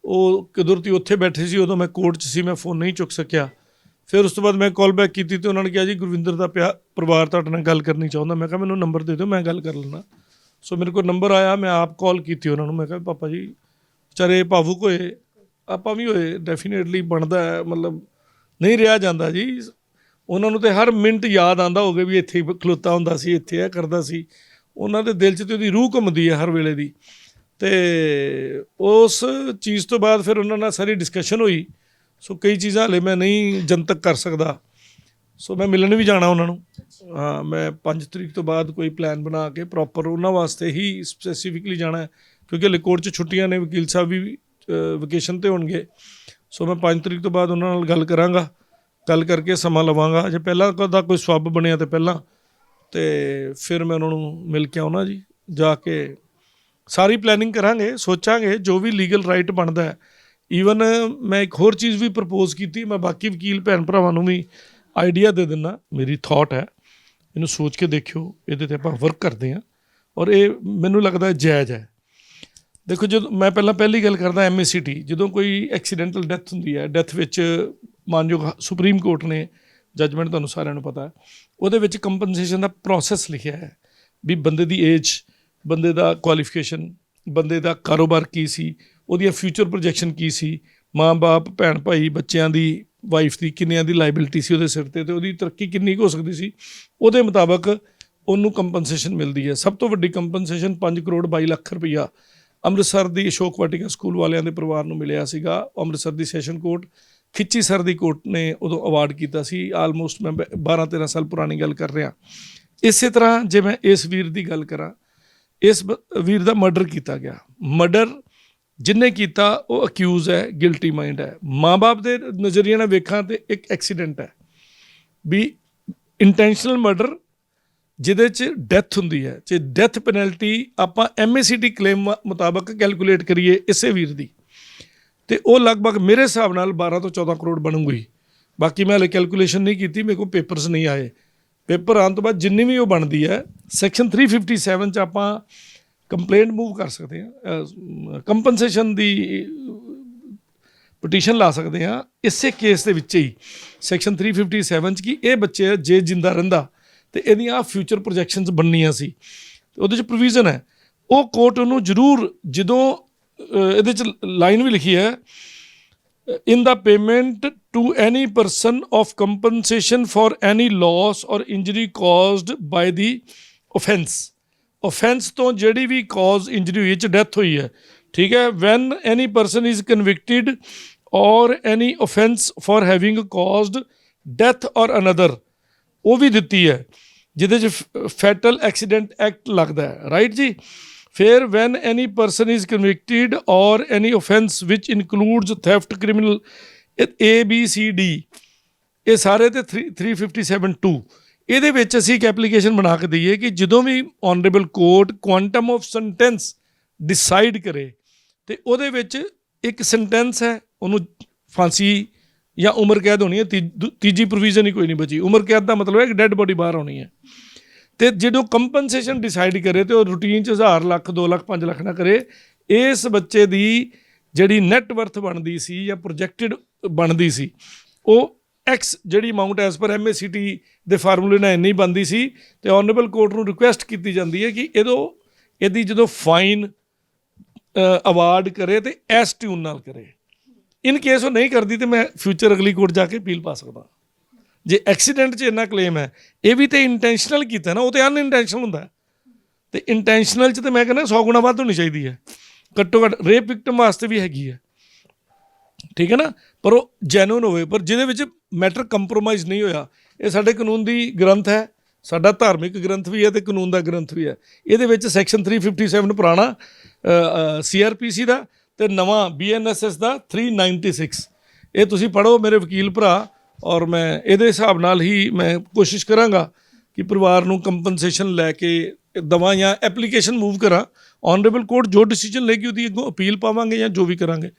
ਉਹ ਕੁਦਰਤੀ ਉੱਥੇ ਬੈਠੇ ਸੀ ਉਦੋਂ ਮੈਂ ਕੋਰਟ 'ਚ ਸੀ ਮੈਂ ਫੋਨ ਨਹੀਂ ਚੁੱਕ ਸਕਿਆ। ਫਿਰ ਉਸ ਤੋਂ ਬਾਅਦ ਮੈਂ ਕਾਲ ਬੈਕ ਕੀਤੀ ਤੇ ਉਹਨਾਂ ਨੇ ਕਿਹਾ ਜੀ, ਗੁਰਵਿੰਦਰ ਦਾ ਪਿਆ ਪਰਿਵਾਰ ਤੁਹਾਡੇ ਨਾਲ ਗੱਲ ਕਰਨੀ ਚਾਹੁੰਦਾ। ਮੈਂ ਕਿਹਾ, ਮੈਨੂੰ ਨੰਬਰ ਦੇ ਦਿਓ, ਮੈਂ ਗੱਲ ਕਰ ਲੈਣਾ ਸੋ ਮੇਰੇ ਕੋਲ ਨੰਬਰ ਆਇਆ, ਮੈਂ ਆਪ ਕਾਲ ਕੀਤੀ ਉਹਨਾਂ ਨੂੰ। ਮੈਂ ਕਿਹਾ, ਪਾਪਾ ਜੀ, ਵਿਚਾਰੇ ਭਾਵੁਕ ਹੋਏ, ਆਪਾਂ ਵੀ ਹੋਏ ਡੈਫੀਨੇਟਲੀ ਬਣਦਾ ਹੈ, ਮਤਲਬ ਨਹੀਂ ਰਿਹਾ ਜਾਂਦਾ ਜੀ। ਉਹਨਾਂ ਨੂੰ ਤੇ ਹਰ ਮਿੰਟ ਯਾਦ ਆਂਦਾ ਹੋਵੇ ਵੀ ਇੱਥੇ ਖਲੋਤਾ ਹੁੰਦਾ ਸੀ, ਇੱਥੇ ਇਹ ਕਰਦਾ ਸੀ। ਉਹਨਾਂ ਦੇ ਦਿਲ 'ਚ ਤੇ ਉਹਦੀ ਰੂਹ ਘੁੰਮਦੀ ਹੈ ਹਰ ਵੇਲੇ ਦੀ। ਤੇ ਉਸ ਚੀਜ਼ ਤੋਂ ਬਾਅਦ ਫਿਰ ਉਹਨਾਂ ਨਾਲ ਸਾਰੀ ਡਿਸਕਸ਼ਨ ਹੋਈ। ਸੋ ਕਈ ਚੀਜ਼ਾਂ ਹਲੇ ਮੈਂ ਨਹੀਂ ਜਨਤਕ ਕਰ ਸਕਦਾ। ਸੋ ਮੈਂ ਮਿਲਣ ਵੀ ਜਾਣਾ ਉਹਨਾਂ ਨੂੰ। ਹਾਂ, ਮੈਂ 5 ਤਰੀਕ ਤੋਂ ਬਾਅਦ ਕੋਈ ਪਲਾਨ ਬਣਾ ਕੇ ਪ੍ਰੋਪਰ ਉਹਨਾਂ ਵਾਸਤੇ ਹੀ ਸਪੈਸੀਫਿਕਲੀ ਜਾਣਾ ਕਿਉਂਕਿ ਹਲੇ ਕੋਰਟ 'ਚ ਛੁੱਟੀਆਂ ਨੇ, ਵਕੀਲ ਸਾਹਿਬ ਵੀ ਵਕੇਸ਼ਨ ਤੇ ਹੋਣਗੇ। ਸੋ ਮੈਂ 5 ਤਰੀਕ ਤੋਂ ਬਾਅਦ ਉਹਨਾਂ ਨਾਲ ਗੱਲ ਕਰਾਂਗਾ, ਗੱਲ ਕਰਕੇ ਸਮਾਂ ਲਵਾਂਗਾ। ਜੇ ਪਹਿਲਾਂ ਦਾ ਕੋਈ ਸਬਬ ਬਣਿਆ ਤੇ ਪਹਿਲਾਂ, ਤੇ ਫਿਰ ਮੈਂ ਉਹਨਾਂ ਨੂੰ ਮਿਲ ਕੇ ਆਉਣਾ ਜੀ। ਜਾ ਕੇ ਸਾਰੀ ਪਲੈਨਿੰਗ ਕਰਾਂਗੇ, ਸੋਚਾਂਗੇ, ਜੋ ਵੀ ਲੀਗਲ ਰਾਈਟ ਬਣਦਾ ਹੈ ਈਵਨ ਮੈਂ ਇੱਕ ਹੋਰ ਚੀਜ਼ ਵੀ ਪ੍ਰਪੋਜ਼ ਕੀਤੀ, ਮੈਂ ਬਾਕੀ ਵਕੀਲ ਭੈਣ ਭਰਾਵਾਂ ਨੂੰ ਵੀ ਆਈਡੀਆ ਦੇ ਦਿੰਦਾ, ਮੇਰੀ ਥਾਟ ਹੈ। ਇਹਨੂੰ ਸੋਚ ਕੇ ਦੇਖਿਓ, ਇਹਦੇ ਤੇ ਆਪਾਂ ਵਰਕ ਕਰਦੇ ਹਾਂ। ਔਰ ਇਹ ਮੈਨੂੰ ਲੱਗਦਾ ਜਾਇਜ਼ ਹੈ। ਦੇਖੋ, ਜਦ ਮੈਂ ਪਹਿਲਾਂ ਪਹਿਲੀ ਗੱਲ ਕਰਦਾ ਐਮਏਸੀਟੀ ਜਦੋਂ ਕੋਈ ਐਕਸੀਡੈਂਟਲ ਡੈਥ ਹੁੰਦੀ ਹੈ ਡੈਥ ਵਿੱਚ ਮਾਨਯੋਗ ਸੁਪਰੀਮ ਕੋਰਟ ਨੇ ਜੱਜਮੈਂਟ ਤੁਹਾਨੂੰ ਸਾਰਿਆਂ ਨੂੰ ਪਤਾ ਹੈ, ਉਹਦੇ ਵਿੱਚ ਕੰਪਨਸੇਸ਼ਨ ਦਾ ਪ੍ਰੋਸੈਸ ਲਿਖਿਆ ਹੈ ਵੀ ਬੰਦੇ ਦੀ ਏਜ ਬੰਦੇ ਦਾ ਕੁਆਲੀਫਿਕੇਸ਼ਨ ਬੰਦੇ ਦਾ ਕਾਰੋਬਾਰ ਕੀ ਸੀ ਉਹਦੀਆਂ ਫਿਊਚਰ ਪ੍ਰੋਜੈਕਸ਼ਨ ਕੀ ਸੀ? ਮਾਂ-ਬਾਪ ਭੈਣ ਭਾਈ, ਬੱਚਿਆਂ ਦੀ ਵਾਈਫ ਦੀ ਕਿੰਨਿਆਂ ਦੀ ਲਾਇਬਿਲਿਟੀ ਸੀ ਉਹਦੇ ਸਿਰ ਤੇ ਤੇ ਉਹਦੀ ਤਰੱਕੀ ਕਿੰਨੀ ਕੁ ਹੋ ਸਕਦੀ ਸੀ? ਉਹਦੇ ਮੁਤਾਬਕ ਉਹਨੂੰ ਕੰਪਨਸੇਸ਼ਨ ਮਿਲਦੀ ਹੈ। ਸਭ ਤੋਂ ਵੱਡੀ ਕੰਪਨਸੇਸ਼ਨ 5 ਕਰੋੜ 22 ਲੱਖ ਰੁਪਈਆ ਅੰਮ੍ਰਿਤਸਰ ਦੀ ਅਸ਼ੋਕ ਵਾਟਿਕਾ ਸਕੂਲ ਵਾਲਿਆਂ ਦੇ ਪਰਿਵਾਰ ਨੂੰ ਮਿਲਿਆ ਸੀਗਾ। ਅੰਮ੍ਰਿਤਸਰ ਦੀ ਸੈਸ਼ਨ ਕੋਰਟ ਖਿੱਚੀ ਸਰ ਦੀ ਕੋਰਟ ਨੇ ਉਦੋਂ ਅਵਾਰਡ ਕੀਤਾ ਸੀ। ਆਲਮੋਸਟ ਮੈਂ 12 13 ਸਾਲ ਪੁਰਾਣੀ ਗੱਲ ਕਰ ਰਿਹਾ। ਇਸੇ ਤਰ੍ਹਾਂ ਜੇ ਮੈਂ ਇਸ ਵੀਰ ਦੀ ਗੱਲ ਕਰਾਂ, ਇਸ ਬ- ਵੀਰ ਦਾ ਮਰਡਰ ਕੀਤਾ ਗਿਆ। ਮਰਡਰ ਜਿਨੇ ਕੀਤਾ, ਉਹ ਅਕਿਊਜ਼ ਹੈ ਗਿਲਟੀ ਮਾਈਂਡ ਹੈ। ਮਾਂ-ਬਾਪ ਦੇ ਨਜ਼ਰੀਏ ਨਾਲ ਵੇਖਾਂ ਤੇ ਇੱਕ ਐਕਸੀਡੈਂਟ ਹੈ। ਵੀ ਇੰਟੈਂਸ਼ਨਲ ਮਰਡਰ ਜਿਹਦੇ ਚ ਡੈਥ ਹੁੰਦੀ ਹੈ। ਜੇ ਡੈਥ ਪੈਨਲਟੀ ਆਪਾਂ ਐਮਏਸੀਟੀ ਕਲੇਮ ਮੁਤਾਬਕ ਕੈਲਕੂਲੇਟ ਕਰੀਏ ਇਸੇ ਵੀਰ ਦੀ। ਤੇ ਉਹ ਲਗਭਗ ਮੇਰੇ ਹਿਸਾਬ ਨਾਲ 12 ਤੋਂ 14 ਕਰੋੜ ਬਣੂਗੀ। ਬਾਕੀ ਮੈਂ ਹਲੇ ਕੈਲਕੂਲੇਸ਼ਨ ਨਹੀਂ ਕੀਤੀ, ਮੇਰੇ ਕੋਲ ਪੇਪਰਸ ਨਹੀਂ ਆਏ। ਪੇਪਰ ਆਉਣ ਤੋਂ ਬਾਅਦ ਜਿੰਨੀ ਵੀ ਉਹ ਬਣਦੀ ਹੈ ਸੈਕਸ਼ਨ 357 ਚ ਆਪਾਂ ਕੰਪਲੇਂਟ ਮੂਵ ਕਰ ਸਕਦੇ ਹਾਂ ਕੰਪਨਸੇਸ਼ਨ ਦੀ ਪਟੀਸ਼ਨ ਲਾ ਸਕਦੇ ਹਾਂ, ਇਸੇ ਕੇਸ ਦੇ ਵਿੱਚ ਹੀ ਸੈਕਸ਼ਨ 357 ਚ ਕਿ ਇਹ ਬੱਚੇ ਜੇ ਜਿੰਦਾ ਰਹਿੰਦਾ, ਤੇ ਇਹਦੀਆਂ ਫਿਊਚਰ ਪ੍ਰੋਜੈਕਸ਼ਨਸ ਬਣਨੀਆਂ ਸੀ। ਉਹਦੇ ਚ ਪ੍ਰੋਵੀਜ਼ਨ ਹੈ। ਉਹ ਕੋਰਟ ਉਹਨੂੰ ਜ਼ਰੂਰ ਜਦੋਂ ਇਹਦੇ ਚ ਲਾਈਨ ਵੀ ਲਿਖੀ ਹੈ, in the payment to any person of compensation for any loss or injury caused by the offense offence ਤੋਂ ਜਿਹੜੀ ਵੀ ਕਾਜ਼ ਇੰਜਰੀ ਹੋਈ ਚ ਡੈਥ ਹੋਈ ਹੈ ਠੀਕ ਹੈ when any person is convicted or any offence for having caused death or another ਉਹ ਵੀ ਦਿੱਤੀ ਹੈ ਜਿਹਦੇ ਚ ਫੈਟਲ ਐਕਸੀਡੈਂਟ ਐਕਟ ਲੱਗਦਾ ਹੈ ਰਾਈਟ ਜੀ ਫਿਰ when any person is convicted or any offence which includes theft criminal A B C D ਇਹ ਸਾਰੇ ਤੇ 357 2 ਇਹਦੇ ਵਿੱਚ ਅਸੀਂ ਇੱਕ ਐਪਲੀਕੇਸ਼ਨ ਬਣਾ ਕੇ ਦਈਏ ਕਿ ਜਦੋਂ ਵੀ honourable court quantum of sentence decide ਕਰੇ ਤੇ ਉਹਦੇ ਵਿੱਚ ਇੱਕ ਸੈਂਟੈਂਸ ਹੈ, ਉਹਨੂੰ ਫਾਂਸੀ ਜਾਂ ਉਮਰ ਕੈਦ ਹੋਣੀ ਹੈ ਤੀ- ਤੀਜੀ ਪ੍ਰੋਵੀਜ਼ਨ ਹੀ ਕੋਈ ਨਹੀਂ ਬਚੀ। ਉਮਰ ਕੈਦ ਦਾ ਮਤਲਬ ਹੈ ਕਿ ਡੈੱਡ ਬੋਡੀ ਬਾਹਰ ਆਉਣੀ ਹੈ। ਤੇ ਜਦੋਂ ਕੰਪਨਸੇਸ਼ਨ ਡਿਸਾਈਡ ਕਰੇ ਤੇ ਉਹ ਰੂਟੀਨ ਚ 1000 ਲੱਖ 2 ਲੱਖ 5 ਲੱਖ ਨਾ ਕਰੇ, ਇਸ ਬੱਚੇ ਦੀ ਜਿਹੜੀ ਨੈਟ ਵਰਥ ਬਣਦੀ ਸੀ ਜਾਂ ਪ੍ਰੋਜੈਕਟਡ ਬਣਦੀ ਸੀ, ਉਹ ਐਕਸ ਜਿਹੜੀ ਅਮਾਉਂਟ ਐਸ ਪਰ ਐਮਏਸੀਟੀ ਦੇ ਫਾਰਮੂਲੇ ਨਾਲ ਇੰਨੀ ਬਣਦੀ ਸੀ ਤੇ ਆਨਰੇਬਲ ਕੋਰਟ ਨੂੰ ਰਿਕੁਐਸਟ ਕੀਤੀ ਜਾਂਦੀ ਹੈ ਕਿ ਇਹਦੋਂ ਇਹਦੀ ਜਦੋਂ ਫਾਈਨ ਅਵਾਰਡ ਕਰੇ ਤੇ ਐਸ ਟਿਊਨ ਨਾਲ ਕਰੇ। ਇਨ ਕੇਸ ਉਹ ਨਹੀਂ ਕਰਦੀ ਤੇ ਮੈਂ ਫਿਊਚਰ ਅਗਲੀ ਕੋਰਟ ਜਾ ਕੇ ਅਪੀਲ ਪਾ ਸਕਦਾ। ਜੇ ਐਕਸੀਡੈਂਟ 'ਚ ਇੰਨਾ ਕਲੇਮ ਹੈ, ਇਹ ਵੀ ਤੇ ਇੰਟੈਂਸ਼ਨਲ ਕੀਤਾ ਨਾ, ਉਹ ਤੇ ਅਨਇੰਟੈਂਸ਼ਨਲ ਹੁੰਦਾ ਹੈ। ਤੇ ਇੰਟੈਂਸ਼ਨਲ 'ਚ ਤੇ ਮੈਂ ਕਹਿੰਦਾ 100 ਗੁਣਾ ਵੱਧ ਹੋਣੀ ਚਾਹੀਦੀ ਹੈ। ਘੱਟੋ ਘੱਟ ਰੇਪ ਵਿਕਟਮ ਵਾਸਤੇ ਵੀ ਹੈਗੀ ਹੈ। ਠੀਕ ਹੈ ਨਾ? ਪਰ ਉਹ ਜੈਨੂਨ ਹੋਵੇ, ਪਰ ਜਿਹਦੇ ਵਿੱਚ ਮੈਟਰ ਕੰਪਰੋਮਾਈਜ਼ ਨਹੀਂ ਹੋਇਆ। ਇਹ ਸਾਡੇ ਕਾਨੂੰਨ ਦੀ ਗ੍ਰੰਥ ਹੈ। ਸਾਡਾ ਧਾਰਮਿਕ ਗ੍ਰੰਥ ਵੀ ਹੈ ਤੇ ਕਾਨੂੰਨ ਦਾ ਗ੍ਰੰਥ ਵੀ ਹੈ। ਇਹਦੇ ਵਿੱਚ ਸੈਕਸ਼ਨ 357 ਪੁਰਾਣਾ ਸੀਆਰਪੀਸੀ ਦਾ ਤੇ ਨਵਾਂ ਬੀਐਨਐਸਐਸ ਦਾ 396 ਇਹ ਤੁਸੀਂ ਪੜੋ ਮੇਰੇ ਵਕੀਲ ਭਰਾ ਔਰ ਮੈਂ ਇਹਦੇ ਹਿਸਾਬ ਨਾਲ ਹੀ ਮੈਂ ਕੋਸ਼ਿਸ਼ ਕਰਾਂਗਾ ਕਿ ਪਰਿਵਾਰ ਨੂੰ ਕੰਪਨਸੇਸ਼ਨ ਲੈ ਕੇ ਦਵਾਂ ਜਾਂ ਐਪਲੀਕੇਸ਼ਨ ਮੂਵ ਕਰਾਂ। ਆਨਰੇਬਲ ਕੋਰਟ ਜੋ ਡਿਸੀਜਨ ਲੇਗੀ ਉਹਦੀ ਅੱਗੋਂ ਅਪੀਲ ਪਾਵਾਂਗੇ ਜਾਂ ਜੋ ਵੀ ਕਰਾਂਗੇ।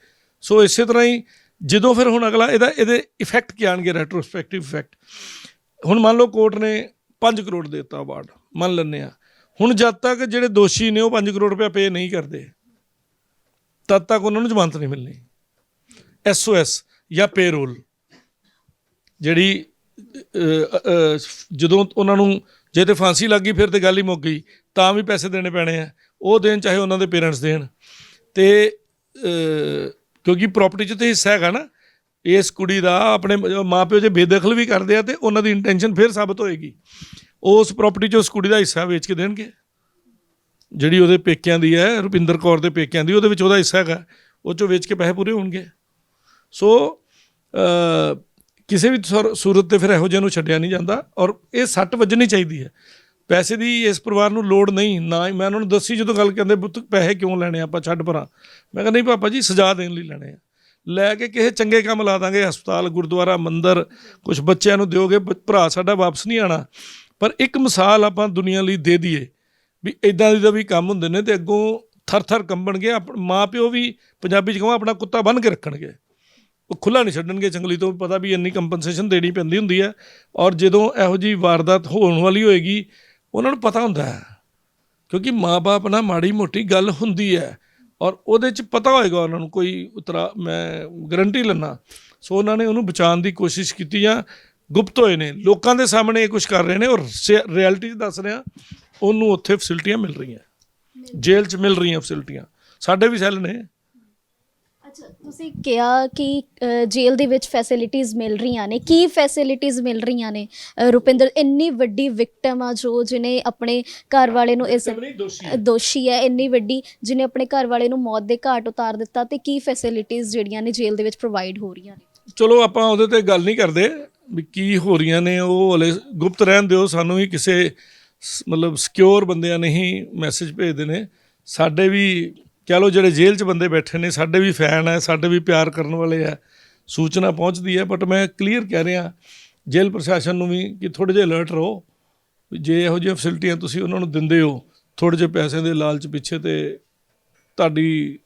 ਸੋ ਇਸੇ ਤਰ੍ਹਾਂ ਹੀ ਜਦੋਂ ਫਿਰ ਹੁਣ ਅਗਲਾ ਇਹਦਾ ਇਹਦੇ ਇਫੈਕਟ ਕੀ ਆਣਗੇ? ਰੈਟਰੋਸਪੈਕਟਿਵ ਇਫੈਕਟ ਹੁਣ ਮੰਨ ਲਓ ਕੋਰਟ ਨੇ 5 ਕਰੋੜ ਦੇ ਦਿੱਤਾ ਅਵਾਰਡ ਮੰਨ ਲੈਂਦੇ ਆ ਹੁਣ ਜਦ ਤੱਕ ਜਿਹੜੇ ਦੋਸ਼ੀ ਨੇ ਉਹ 5 ਕਰੋੜ ਰੁਪਏ ਪੇ ਨਹੀਂ ਕਰਦੇ, ਤਦ ਤੱਕ ਉਹਨਾਂ ਨੂੰ ਜ਼ਮਾਨਤ ਨਹੀਂ ਮਿਲਣੀ। ਐਸਓਐਸ ਜਾਂ ਪੇਰੋਲ ਜਿਹੜੀ ਜਦੋਂ ਉਹਨਾਂ ਨੂੰ ਜੇ ਤੇ ਫਾਂਸੀ ਲੱਗ ਗਈ, ਫਿਰ ਤੇ ਗੱਲ ਹੀ ਮੁੱਕ ਗਈ, ਤਾਂ ਵੀ ਪੈਸੇ ਦੇਣੇ ਪੈਣੇ ਆ। ਉਹ ਦੇਣ ਚਾਹੇ ਉਹਨਾਂ ਦੇ ਪੇਰੈਂਟਸ ਦੇਣ। ਤੇ ਕਿਉਂਕਿ ਪ੍ਰਾਪਰਟੀ 'ਚ ਤੇ ਹਿੱਸਾ ਹੈਗਾ ਨਾ। ਇਸ ਕੁੜੀ ਦਾ ਆਪਣੇ ਮਾਪਿਓ ਜੇ ਬੇਦਖਲ ਵੀ ਕਰਦੇ ਆ ਤੇ ਉਹਨਾਂ ਦੀ ਇੰਟੈਂਸ਼ਨ ਫਿਰ ਸਾਬਤ ਹੋਏਗੀ। ਉਸ ਪ੍ਰਾਪਰਟੀ 'ਚ ਉਸ ਕੁੜੀ ਦਾ ਹਿੱਸਾ ਵੇਚ ਕੇ ਦੇਣਗੇ। ਜਿਹੜੀ ਉਹਦੇ ਪੇਕਿਆਂ ਦੀ ਹੈ, ਰੁਪਿੰਦਰ ਕੌਰ ਦੇ ਪੇਕਿਆਂ ਦੀ, ਉਹਦੇ ਵਿੱਚ ਉਹਦਾ ਹਿੱਸਾ ਹੈਗਾ। ਉਹ 'ਚੋਂ ਵੇਚ ਕੇ ਪੈਸੇ ਪੂਰੇ ਹੋਣਗੇ। ਸੋ ਕਿਸੇ ਵੀ ਸੁਰ- ਸੂਰਤ ਤੇ ਫਿਰ ਇਹੋ ਜਿਹੇ ਨੂੰ ਛੱਡਿਆ ਨਹੀਂ ਜਾਂਦਾ ਔਰ ਇਹ ਸੱਟ ਵੱਜਣੀ ਚਾਹੀਦੀ ਹੈ। ਪੈਸੇ ਦੀ ਇਸ ਪਰਿਵਾਰ ਨੂੰ ਲੋੜ ਨਹੀਂ ਨਾ ਹੀ ਮੈਂ ਉਹਨਾਂ ਨੂੰ ਦੱਸੀ ਜਦੋਂ ਗੱਲ ਕਹਿੰਦੇ ਪੁੱਤ ਪੈਸੇ ਕਿਉਂ ਲੈਣੇ ਆ, ਆਪਾਂ ਛੱਡ ਪਰਾਂ। ਮੈਂ ਕਹਿੰਦਾ ਨਹੀਂ ਪਾਪਾ ਜੀ ਸਜ਼ਾ ਦੇਣ ਲਈ ਲੈਣੇ ਆ। ਲੈ ਕੇ ਕਿਸੇ ਚੰਗੇ ਕੰਮ ਲਾ ਦਾਂਗੇ ਹਸਪਤਾਲ ਗੁਰਦੁਆਰਾ ਮੰਦਿਰ ਕੁਝ ਬੱਚਿਆਂ ਨੂੰ ਦਿਓਗੇ ਬ- ਭਰਾ ਸਾਡਾ ਵਾਪਸ ਨਹੀਂ ਆਣਾ। ਪਰ ਇੱਕ ਮਿਸਾਲ ਆਪਾਂ ਦੁਨੀਆ ਲਈ ਦੇ ਦਈਏ ਵੀ ਇਦਾਂ ਦੇ ਦਾ ਵੀ ਕੰਮ ਹੁੰਦੇ ਨੇ ਤੇ ਅੱਗੋਂ ਥਰ-ਥਰ ਕੰਬਣਗੇ ਆਪ- ਮਾਂ ਪਿਓ ਵੀ ਪੰਜਾਬੀ ਚ ਕਹਾਂ ਆਪਣਾ ਕੁੱਤਾ ਬੰਨ੍ਹ ਕੇ ਰੱਖਣਗੇ। ਉਹ ਖੁੱਲਾ ਨਹੀਂ ਛੱਡਣਗੇ ਜੰਗਲੀ ਤੋਂ ਪਤਾ ਵੀ ਇੰਨੀ ਕੰਪਨਸੇਸ਼ਨ ਦੇਣੀ ਪੈਂਦੀ ਹੁੰਦੀ ਹੈ ਔਰ ਜਦੋਂ ਇਹੋ ਜੀ ਵਾਰਦਾਤ ਹੋਣ ਵਾਲੀ ਹੋਏਗੀ ਉਹਨਾਂ ਨੂੰ ਪਤਾ ਹੁੰਦਾ ਹੈ ਕਿਉਂਕਿ ਮਾਪੇ ਨਾਲ ਮਾੜੀ ਮੋਟੀ ਗੱਲ ਹੁੰਦੀ ਹੈ ਔਰ ਉਹਦੇ ਚ ਪਤਾ ਹੋਏਗਾ ਉਹਨਾਂ ਨੂੰ ਕੋਈ ਉਤਰਾ ਮੈਂ ਗਰੰਟੀ ਲੈਣਾ ਸੋ ਉਹਨਾਂ ਨੇ ਉਹਨੂੰ ਬਚਾਉਣ ਦੀ ਕੋਸ਼ਿਸ਼ ਕੀਤੀ ਜਾਂ ਗੁਪਤ ਹੋਏ ਨੇ ਲੋਕਾਂ ਦੇ ਸਾਹਮਣੇ ਇਹ ਕੁਝ ਕਰ ਰਹੇ ਨੇ ਔਰ ਰਿਐਲਿਟੀ 'ਚ ਦੱਸ ਰਿਹਾ ਉਹਨੂੰ ਉੱਥੇ ਫੈਸਿਲਿਟੀਆਂ ਮਿਲ ਰਹੀਆਂ। ਜੇਲ੍ਹ 'ਚ ਮਿਲ ਰਹੀਆਂ ਫੈਸਿਲਿਟੀਆਂ ਸਾਡੇ ਵੀ ਸੈੱਲ ਨੇ। ਅੱਛਾ ਤੁਸੀਂ ਕਿਹਾ ਕਿ ਅ, ਜੇਲ੍ਹ ਦੇ ਵਿੱਚ ਫੈਸਿਲਿਟੀਆਂ ਮਿਲ ਰਹੀਆਂ ਨੇ। ਕੀ ਫੈਸਿਲਿਟੀਆਂ ਮਿਲ ਰਹੀਆਂ ਨੇ? ਅ, ਰੁਪਿੰਦਰ ਇੰਨੀ ਵੱਡੀ ਵਿਕਟਮ ਆ ਜੋ ਜਿਹਨੇ ਆਪਣੇ ਘਰ ਵਾਲੇ ਨੂੰ ਇਸ ਦੋਸ਼ੀ ਦੋਸ਼ੀ ਹੈ ਇੰਨੀ ਵੱਡੀ ਜਿਹਨੇ ਆਪਣੇ ਘਰ ਵਾਲੇ ਨੂੰ ਮੌਤ ਦੇ ਘਾਟ ਉਤਾਰ ਦਿੱਤਾ ਤੇ ਕੀ ਫੈਸਿਲਿਟੀਆਂ ਜਿਹੜੀਆਂ ਨੇ ਜੇਲ੍ਹ ਦੇ ਵਿੱਚ ਪ੍ਰੋਵਾਈਡ ਹੋ ਰਹੀਆਂ ਨੇ? ਚਲੋ ਆਪਾਂ ਉਹਦੇ ਤੇ ਗੱਲ ਨਹੀਂ ਕਰਦੇ ਵੀ ਕੀ ਹੋ ਰਹੀਆਂ ਨੇ। ਉਹ ਹਲੇ ਗੁਪਤ ਰਹਿਣ ਦਿਓ ਸਾਨੂੰ ਵੀ ਕਿਸੇ ਸ- ਮਤਲਬ ਸਿਕਿਉਰ ਬੰਦਿਆਂ ਨੇ ਹੀ ਮੈਸੇਜ ਭੇਜਦੇ ਨੇ। ਸਾਡੇ ਵੀ ਕਹ ਲਓ ਜਿਹੜੇ ਜੇਲ੍ਹ 'ਚ ਬੰਦੇ ਬੈਠੇ ਨੇ, ਸਾਡੇ ਵੀ ਫੈਨ ਹੈ ਸਾਡੇ ਵੀ ਪਿਆਰ ਕਰਨ ਵਾਲੇ ਆ, ਸੂਚਨਾ ਪਹੁੰਚਦੀ ਹੈ ਬਟ ਮੈਂ ਕਲੀਅਰ ਕਹਿ ਰਿਹਾ, ਜੇਲ੍ਹ ਪ੍ਰਸ਼ਾਸਨ ਨੂੰ ਵੀ ਕਿ ਥੋੜੇ ਜਿਹਾ ਅਲਰਟ ਰਹੋ, ਵੀ ਜੇ ਇਹੋ ਜਿਹੀਆਂ ਫੈਸਿਲਿਟੀਆਂ ਤੁਸੀਂ ਉਹਨਾਂ ਨੂੰ ਦਿੰਦੇ ਹੋ ਥੋੜੇ ਜਿਹੇ ਪੈਸੇ ਦੇ ਲਾਲਚ ਪਿੱਛੇ ਤੇ ਤੁਹਾਡੀ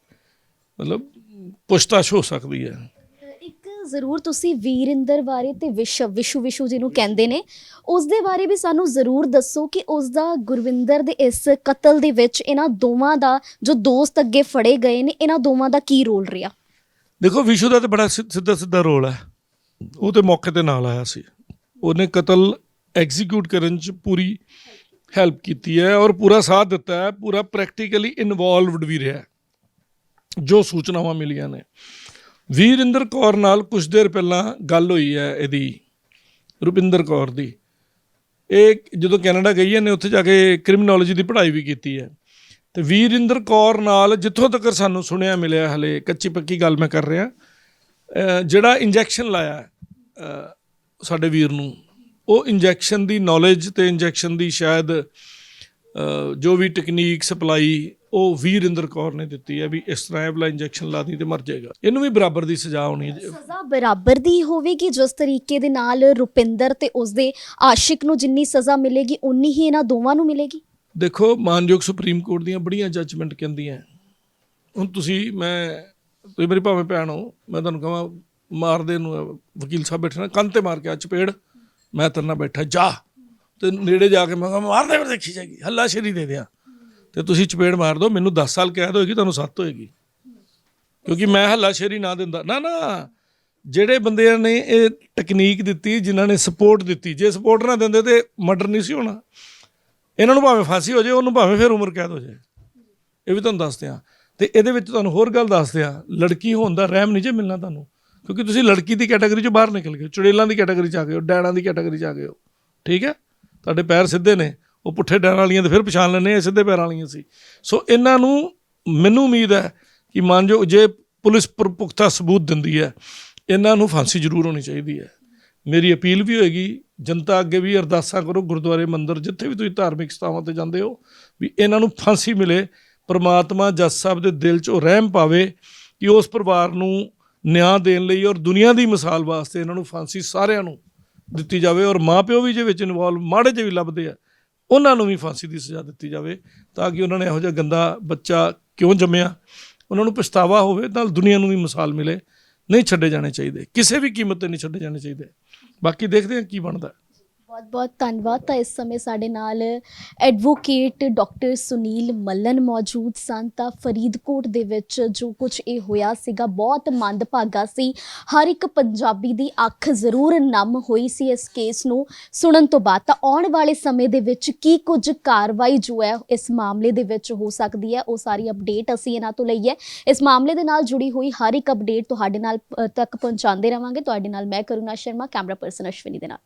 ਮਤਲਬ ਪੁੱਛਤਾਛ ਹੋ ਸਕਦੀ ਹੈ। ਜ਼ਰੂਰ ਤੁਸੀਂ ਵੀਰਿੰਦਰ ਬਾਰੇ ਤੇ ਵਿਸ਼ਵ ਵਿਸ਼ੂ ਵਿਸ਼ੂ ਜਿਹਨੂੰ ਕਹਿੰਦੇ ਨੇ ਉਸ ਦੇ ਬਾਰੇ ਵੀ ਸਾਨੂੰ ਜ਼ਰੂਰ ਦੱਸੋ ਕਿ ਉਸ ਦਾ ਗੁਰਵਿੰਦਰ ਦੇ ਇਸ ਕਤਲ ਦੇ ਵਿੱਚ ਇਹਨਾਂ ਦੋਵਾਂ ਦਾ ਜੋ ਦੋਸਤ ਅੱਗੇ ਫੜੇ ਗਏ ਨੇ, ਇਹਨਾਂ ਦੋਵਾਂ ਦਾ ਕੀ ਰੋਲ ਰਿਹਾ? ਦੇਖੋ, ਵਿਸ਼ੂ ਦਾ ਤਾਂ ਬੜਾ ਸਿੱਧਾ ਸਿੱਧਾ ਰੋਲ ਹੈ। ਉਹ ਤੇ ਮੌਕੇ ਤੇ ਨਾਲ ਆਇਆ ਸੀ। ਉਹਨੇ ਕਤਲ ਐਗਜ਼ੀਕਿਊਟ ਕਰਨ 'ਚ ਪੂਰੀ ਹੈਲਪ ਕੀਤੀ ਹੈ ਔਰ ਪੂਰਾ ਸਾਥ ਦਿੱਤਾ ਹੈ। ਪੂਰਾ ਪ੍ਰੈਕਟੀਕਲੀ ਇਨਵੋਲਵਡ ਵੀ ਰਿਹਾ ਜੋ ਸੂਚਨਾਵਾਂ ਮਿਲੀਆਂ ਨੇ। ਵੀਰਿੰਦਰ ਕੌਰ ਨਾਲ ਕੁਝ ਦੇਰ ਪਹਿਲਾਂ ਗੱਲ ਹੋਈ ਹੈ ਇਹਦੀ, ਰੁਪਿੰਦਰ ਕੌਰ ਦੀ। ਇਹ ਜਦੋਂ ਕੈਨੇਡਾ ਗਈ ਹੈ ਉੱਥੇ ਜਾ ਕੇ ਕ੍ਰਿਮੀਨੋਲੋਜੀ ਦੀ ਪੜ੍ਹਾਈ ਵੀ ਕੀਤੀ ਹੈ। ਤੇ ਵੀਰਿੰਦਰ ਕੌਰ ਨਾਲ ਜਿੱਥੋਂ ਤੱਕ ਸਾਨੂੰ ਸੁਣਿਆ ਮਿਲਿਆ, ਹਲੇ ਕੱਚੀ ਪੱਕੀ ਗੱਲ ਮੈਂ ਕਰ ਰਿਹਾ ਜਿਹੜਾ ਇੰਜੈਕਸ਼ਨ ਲਾਇਆ ਸਾਡੇ ਵੀਰ ਨੂੰ, ਉਹ ਇੰਜੈਕਸ਼ਨ ਦੀ ਨੌਲੇਜ ਤੇ ਇੰਜੈਕਸ਼ਨ ਦੀ ਸ਼ਾਇਦ ਜੋ ਵੀ ਟੈਕਨੀਕ ਸਪਲਾਈ ਉਹ ਵੀਰਿੰਦਰ ਕੌਰ ਨੇ ਦਿੱਤੀ ਹੈ ਵੀ ਇਸ ਤਰ੍ਹਾਂ ਇਹ ਵਾਲਾ ਇੰਜੈਕਸ਼ਨ ਲਾ ਦੀ ਤੇ ਮਰ ਜਾਏਗਾ। ਇਹਨੂੰ ਵੀ ਬਰਾਬਰ ਦੀ ਸਜ਼ਾ ਹੋਣੀ ਹੈ। ਸਜ਼ਾ ਬਰਾਬਰ ਦੀ ਹੋਵੇਗੀ ਜਿਸ ਤਰੀਕੇ ਦੇ ਨਾਲ ਰੁਪਿੰਦਰ ਤੇ ਉਸਦੇ ਆਸ਼ਿਕ ਨੂੰ ਜਿੰਨੀ ਸਜ਼ਾ ਮਿਲੇਗੀ ਉਨੀ ਹੀ ਇਹਨਾਂ ਦੋਵਾਂ ਨੂੰ ਮਿਲੇਗੀ? ਦੇਖੋ ਮਾਨਯੋਗ ਸੁਪਰੀਮ ਕੋਰਟ ਦੀਆਂ ਬੜੀਆਂ ਜੱਜਮੈਂਟ ਕਹਿੰਦੀਆਂ ਹੁਣ ਤੁਸੀਂ ਮੈਂ ਤੁਸੀਂ ਮੇਰੀ ਭਾਵੇਂ ਭੈਣ ਹੋ ਮੈਂ ਤੁਹਾਨੂੰ ਕਹਾਂ ਮਾਰਦੇ ਨੂੰ ਵਕੀਲ ਸਾਹਿਬ ਬੈਠੇ ਨੇ ਕੰਨ ਤੇ ਮਾਰ ਕੇ ਆ ਚਪੇੜ ਮੈਂ ਤੇਰੇ ਨਾਲ ਬੈਠਾ ਜਾ। ਤੇ ਨੇੜੇ ਜਾ ਕੇ ਮੈਂ ਕਹਾਂ ਮਾਰਦੇ ਫਿਰ ਦੇਖੀ ਜਾਏਗੀ ਹੱਲਾ ਸ਼ੇਰੀ ਦੇ ਦਿਆਂ। ਤੇ ਤੁਸੀਂ ਚਪੇੜ ਮਾਰ ਦਿਓ ਮੈਨੂੰ 10 ਸਾਲ ਕੈਦ ਹੋਏਗੀ ਤੁਹਾਨੂੰ 7 ਹੋਏਗੀ। ਕਿਉਂਕਿ ਮੈਂ ਹੱਲਾ ਸ਼ੇਰੀ ਨਾ ਦਿੰਦਾ। ਨਾ ਨਾ ਜਿਹੜੇ ਬੰਦਿਆਂ ਨੇ ਇਹ ਟੈਕਨੀਕ ਦਿੱਤੀ ਜਿਨ੍ਹਾਂ ਨੇ ਸਪੋਰਟ ਦਿੱਤੀ ਜੇ ਸਪੋਰਟ ਨਾ ਦਿੰਦੇ ਤੇ ਮਰਡਰ ਨਹੀਂ ਸੀ ਹੋਣਾ। ਇਹਨਾਂ ਨੂੰ ਭਾਵੇਂ ਫਾਂਸੀ ਹੋ ਜਾਏ ਉਹਨੂੰ ਭਾਵੇਂ ਫਿਰ ਉਮਰ ਕੈਦ ਹੋ ਜਾਏ। ਇਹ ਵੀ ਤੁਹਾਨੂੰ ਦੱਸਦੇ ਆ ਤੇ ਇਹਦੇ ਵਿੱਚ ਤੁਹਾਨੂੰ ਹੋਰ ਗੱਲ ਦੱਸਦੇ ਆ ਲੜਕੀ ਹੋਣ ਦਾ ਰਹਿਮ ਨਹੀਂ ਜੇ ਮਿਲਣਾ ਤੁਹਾਨੂੰ। ਕਿਉਂਕਿ ਤੁਸੀਂ ਲੜਕੀ ਦੀ ਕੈਟਾਗਰੀ ਚੋਂ ਬਾਹਰ ਨਿਕਲ ਗਏ ਹੋ, ਚੁੜੇਲਾਂ ਦੀ ਕੈਟਾਗਰੀ ਚ ਆ ਗਏ ਹੋ ਡੈਣਾਂ ਦੀ ਕੈਟਾਗਰੀ ਚ ਆ ਗਏ ਹੋ। ਠੀਕ ਹੈ? ਤੁਹਾਡੇ ਪੈਰ ਸਿੱਧੇ ਨੇ। ਉਹ ਪੁੱਠੇ ਡੈਣ ਵਾਲੀਆਂ ਤੇ ਫਿਰ ਪਛਾਣ ਲੈਣੇ ਇਹ ਸਿੱਧੇ ਪੈਰਾਂ ਵਾਲੀਆਂ ਸੀ। ਸੋ ਇਹਨਾਂ ਨੂੰ ਮੈਨੂੰ ਉਮੀਦ ਹੈ ਕਿ ਮੰਨ ਜੋ ਜੇ ਪੁਲਿਸ ਪਰ ਪੁਖਤਾ ਸਬੂਤ ਦਿੰਦੀ ਹੈ, ਇਹਨਾਂ ਨੂੰ ਫਾਂਸੀ ਜ਼ਰੂਰ ਹੋਣੀ ਚਾਹੀਦੀ ਹੈ। ਮੇਰੀ ਅਪੀਲ ਵੀ ਹੋਏਗੀ, ਜਨਤਾ ਅੱਗੇ ਵੀ ਅਰਦਾਸਾਂ ਕਰੋ, ਗੁਰਦੁਆਰੇ ਮੰਦਿਰ ਜਿੱਥੇ ਵੀ ਤੁਸੀਂ ਧਾਰਮਿਕ ਸਥਾਵਾਂ ਤੇ ਜਾਂਦੇ ਹੋ, ਵੀ ਇਹਨਾਂ ਨੂੰ ਫਾਂਸੀ ਮਿਲੇ, ਪਰਮਾਤਮਾ ਜੱਜ ਸਾਹਿਬ ਦੇ ਦਿਲ 'ਚੋਂ ਰਹਿਮ ਪਾਵੇ ਕਿ ਉਸ ਪਰਿਵਾਰ ਨੂੰ ਨਿਆਂ ਦੇਣ ਲਈ ਔਰ ਦੁਨੀਆ ਦੀ ਮਿਸਾਲ ਵਾਸਤੇ ਇਹਨਾਂ ਨੂੰ ਫਾਂਸੀ ਸਾਰਿਆਂ ਨੂੰ ਦਿੱਤੀ ਜਾਵੇ ਔਰ ਮਾਪਿਓ ਵੀ ਜੇ ਵਿੱਚ ਇਨਵੋਲਵ ਮਾੜੇ ਜਿਹੇ ਵੀ ਲੱਭਦੇ ਆ ਉਹਨਾਂ ਨੂੰ ਵੀ ਫਾਂਸੀ ਦੀ ਸਜ਼ਾ ਦਿੱਤੀ ਜਾਵੇ ਤਾਂ ਕਿ ਉਹਨਾਂ ਨੇ ਇਹੋ ਜਿਹਾ ਗੰਦਾ ਬੱਚਾ ਕਿਉਂ ਜੰਮਿਆ? ਉਹਨਾਂ ਨੂੰ ਪਛਤਾਵਾ ਹੋਵੇ ਨਾਲ ਦੁਨੀਆ ਨੂੰ ਵੀ ਮਿਸਾਲ ਮਿਲੇ। ਨਹੀਂ ਛੱਡੇ ਜਾਣੇ ਚਾਹੀਦੇ। ਕਿਸੇ ਵੀ ਕੀਮਤ ਤੇ ਨਹੀਂ ਛੱਡੇ ਜਾਣੇ ਚਾਹੀਦੇ। ਬਾਕੀ ਦੇਖਦੇ ਹਾਂ ਕੀ ਬਣਦਾ। ਬਹੁਤ ਬਹੁਤ ਧੰਨਵਾਦ ਤਾਂ ਇਸ ਸਮੇਂ ਸਾਡੇ ਨਾਲ ਐਡਵੋਕੇਟ ਡਾਕਟਰ ਸੁਨੀਲ ਮੱਲਨ ਮੌਜੂਦ ਸਨ ਤਾਂ ਫਰੀਦਕੋਟ ਦੇ ਵਿੱਚ ਜੋ ਕੁਝ ਇਹ ਹੋਇਆ ਸੀਗਾ, ਬਹੁਤ ਮੰਦਭਾਗਾ ਸੀ। ਹਰ ਇੱਕ ਪੰਜਾਬੀ ਦੀ ਅੱਖ ਜ਼ਰੂਰ ਨਮ ਹੋਈ ਸੀ ਇਸ ਕੇਸ ਨੂੰ ਸੁਣਨ ਤੋਂ ਬਾਅਦ। ਤਾਂ ਆਉਣ ਵਾਲੇ ਸਮੇਂ ਦੇ ਵਿੱਚ ਕੀ ਕੁਝ ਕਾਰਵਾਈ ਜੋ ਹੈ, ਇਸ ਮਾਮਲੇ ਦੇ ਵਿੱਚ ਹੋ ਸਕਦੀ ਹੈ, ਉਹ ਸਾਰੀ ਅਪਡੇਟ ਅਸੀਂ ਇਹਨਾਂ ਤੋਂ ਲਈ ਹੈ ਇਸ ਮਾਮਲੇ ਦੇ ਨਾਲ ਜੁੜੀ ਹੋਈ ਹਰ ਇੱਕ ਅਪਡੇਟ ਤੁਹਾਡੇ ਨਾਲ ਤੱਕ ਪਹੁੰਚਾਉਂਦੇ ਰਵਾਂਗੇ। ਤੁਹਾਡੇ ਨਾਲ ਮੈਂ ਕਰੁਣਾ ਸ਼ਰਮਾ, ਕੈਮਰਾ ਪਰਸਨ ਅਸ਼ਵਨੀ ਦੇ ਨਾਲ।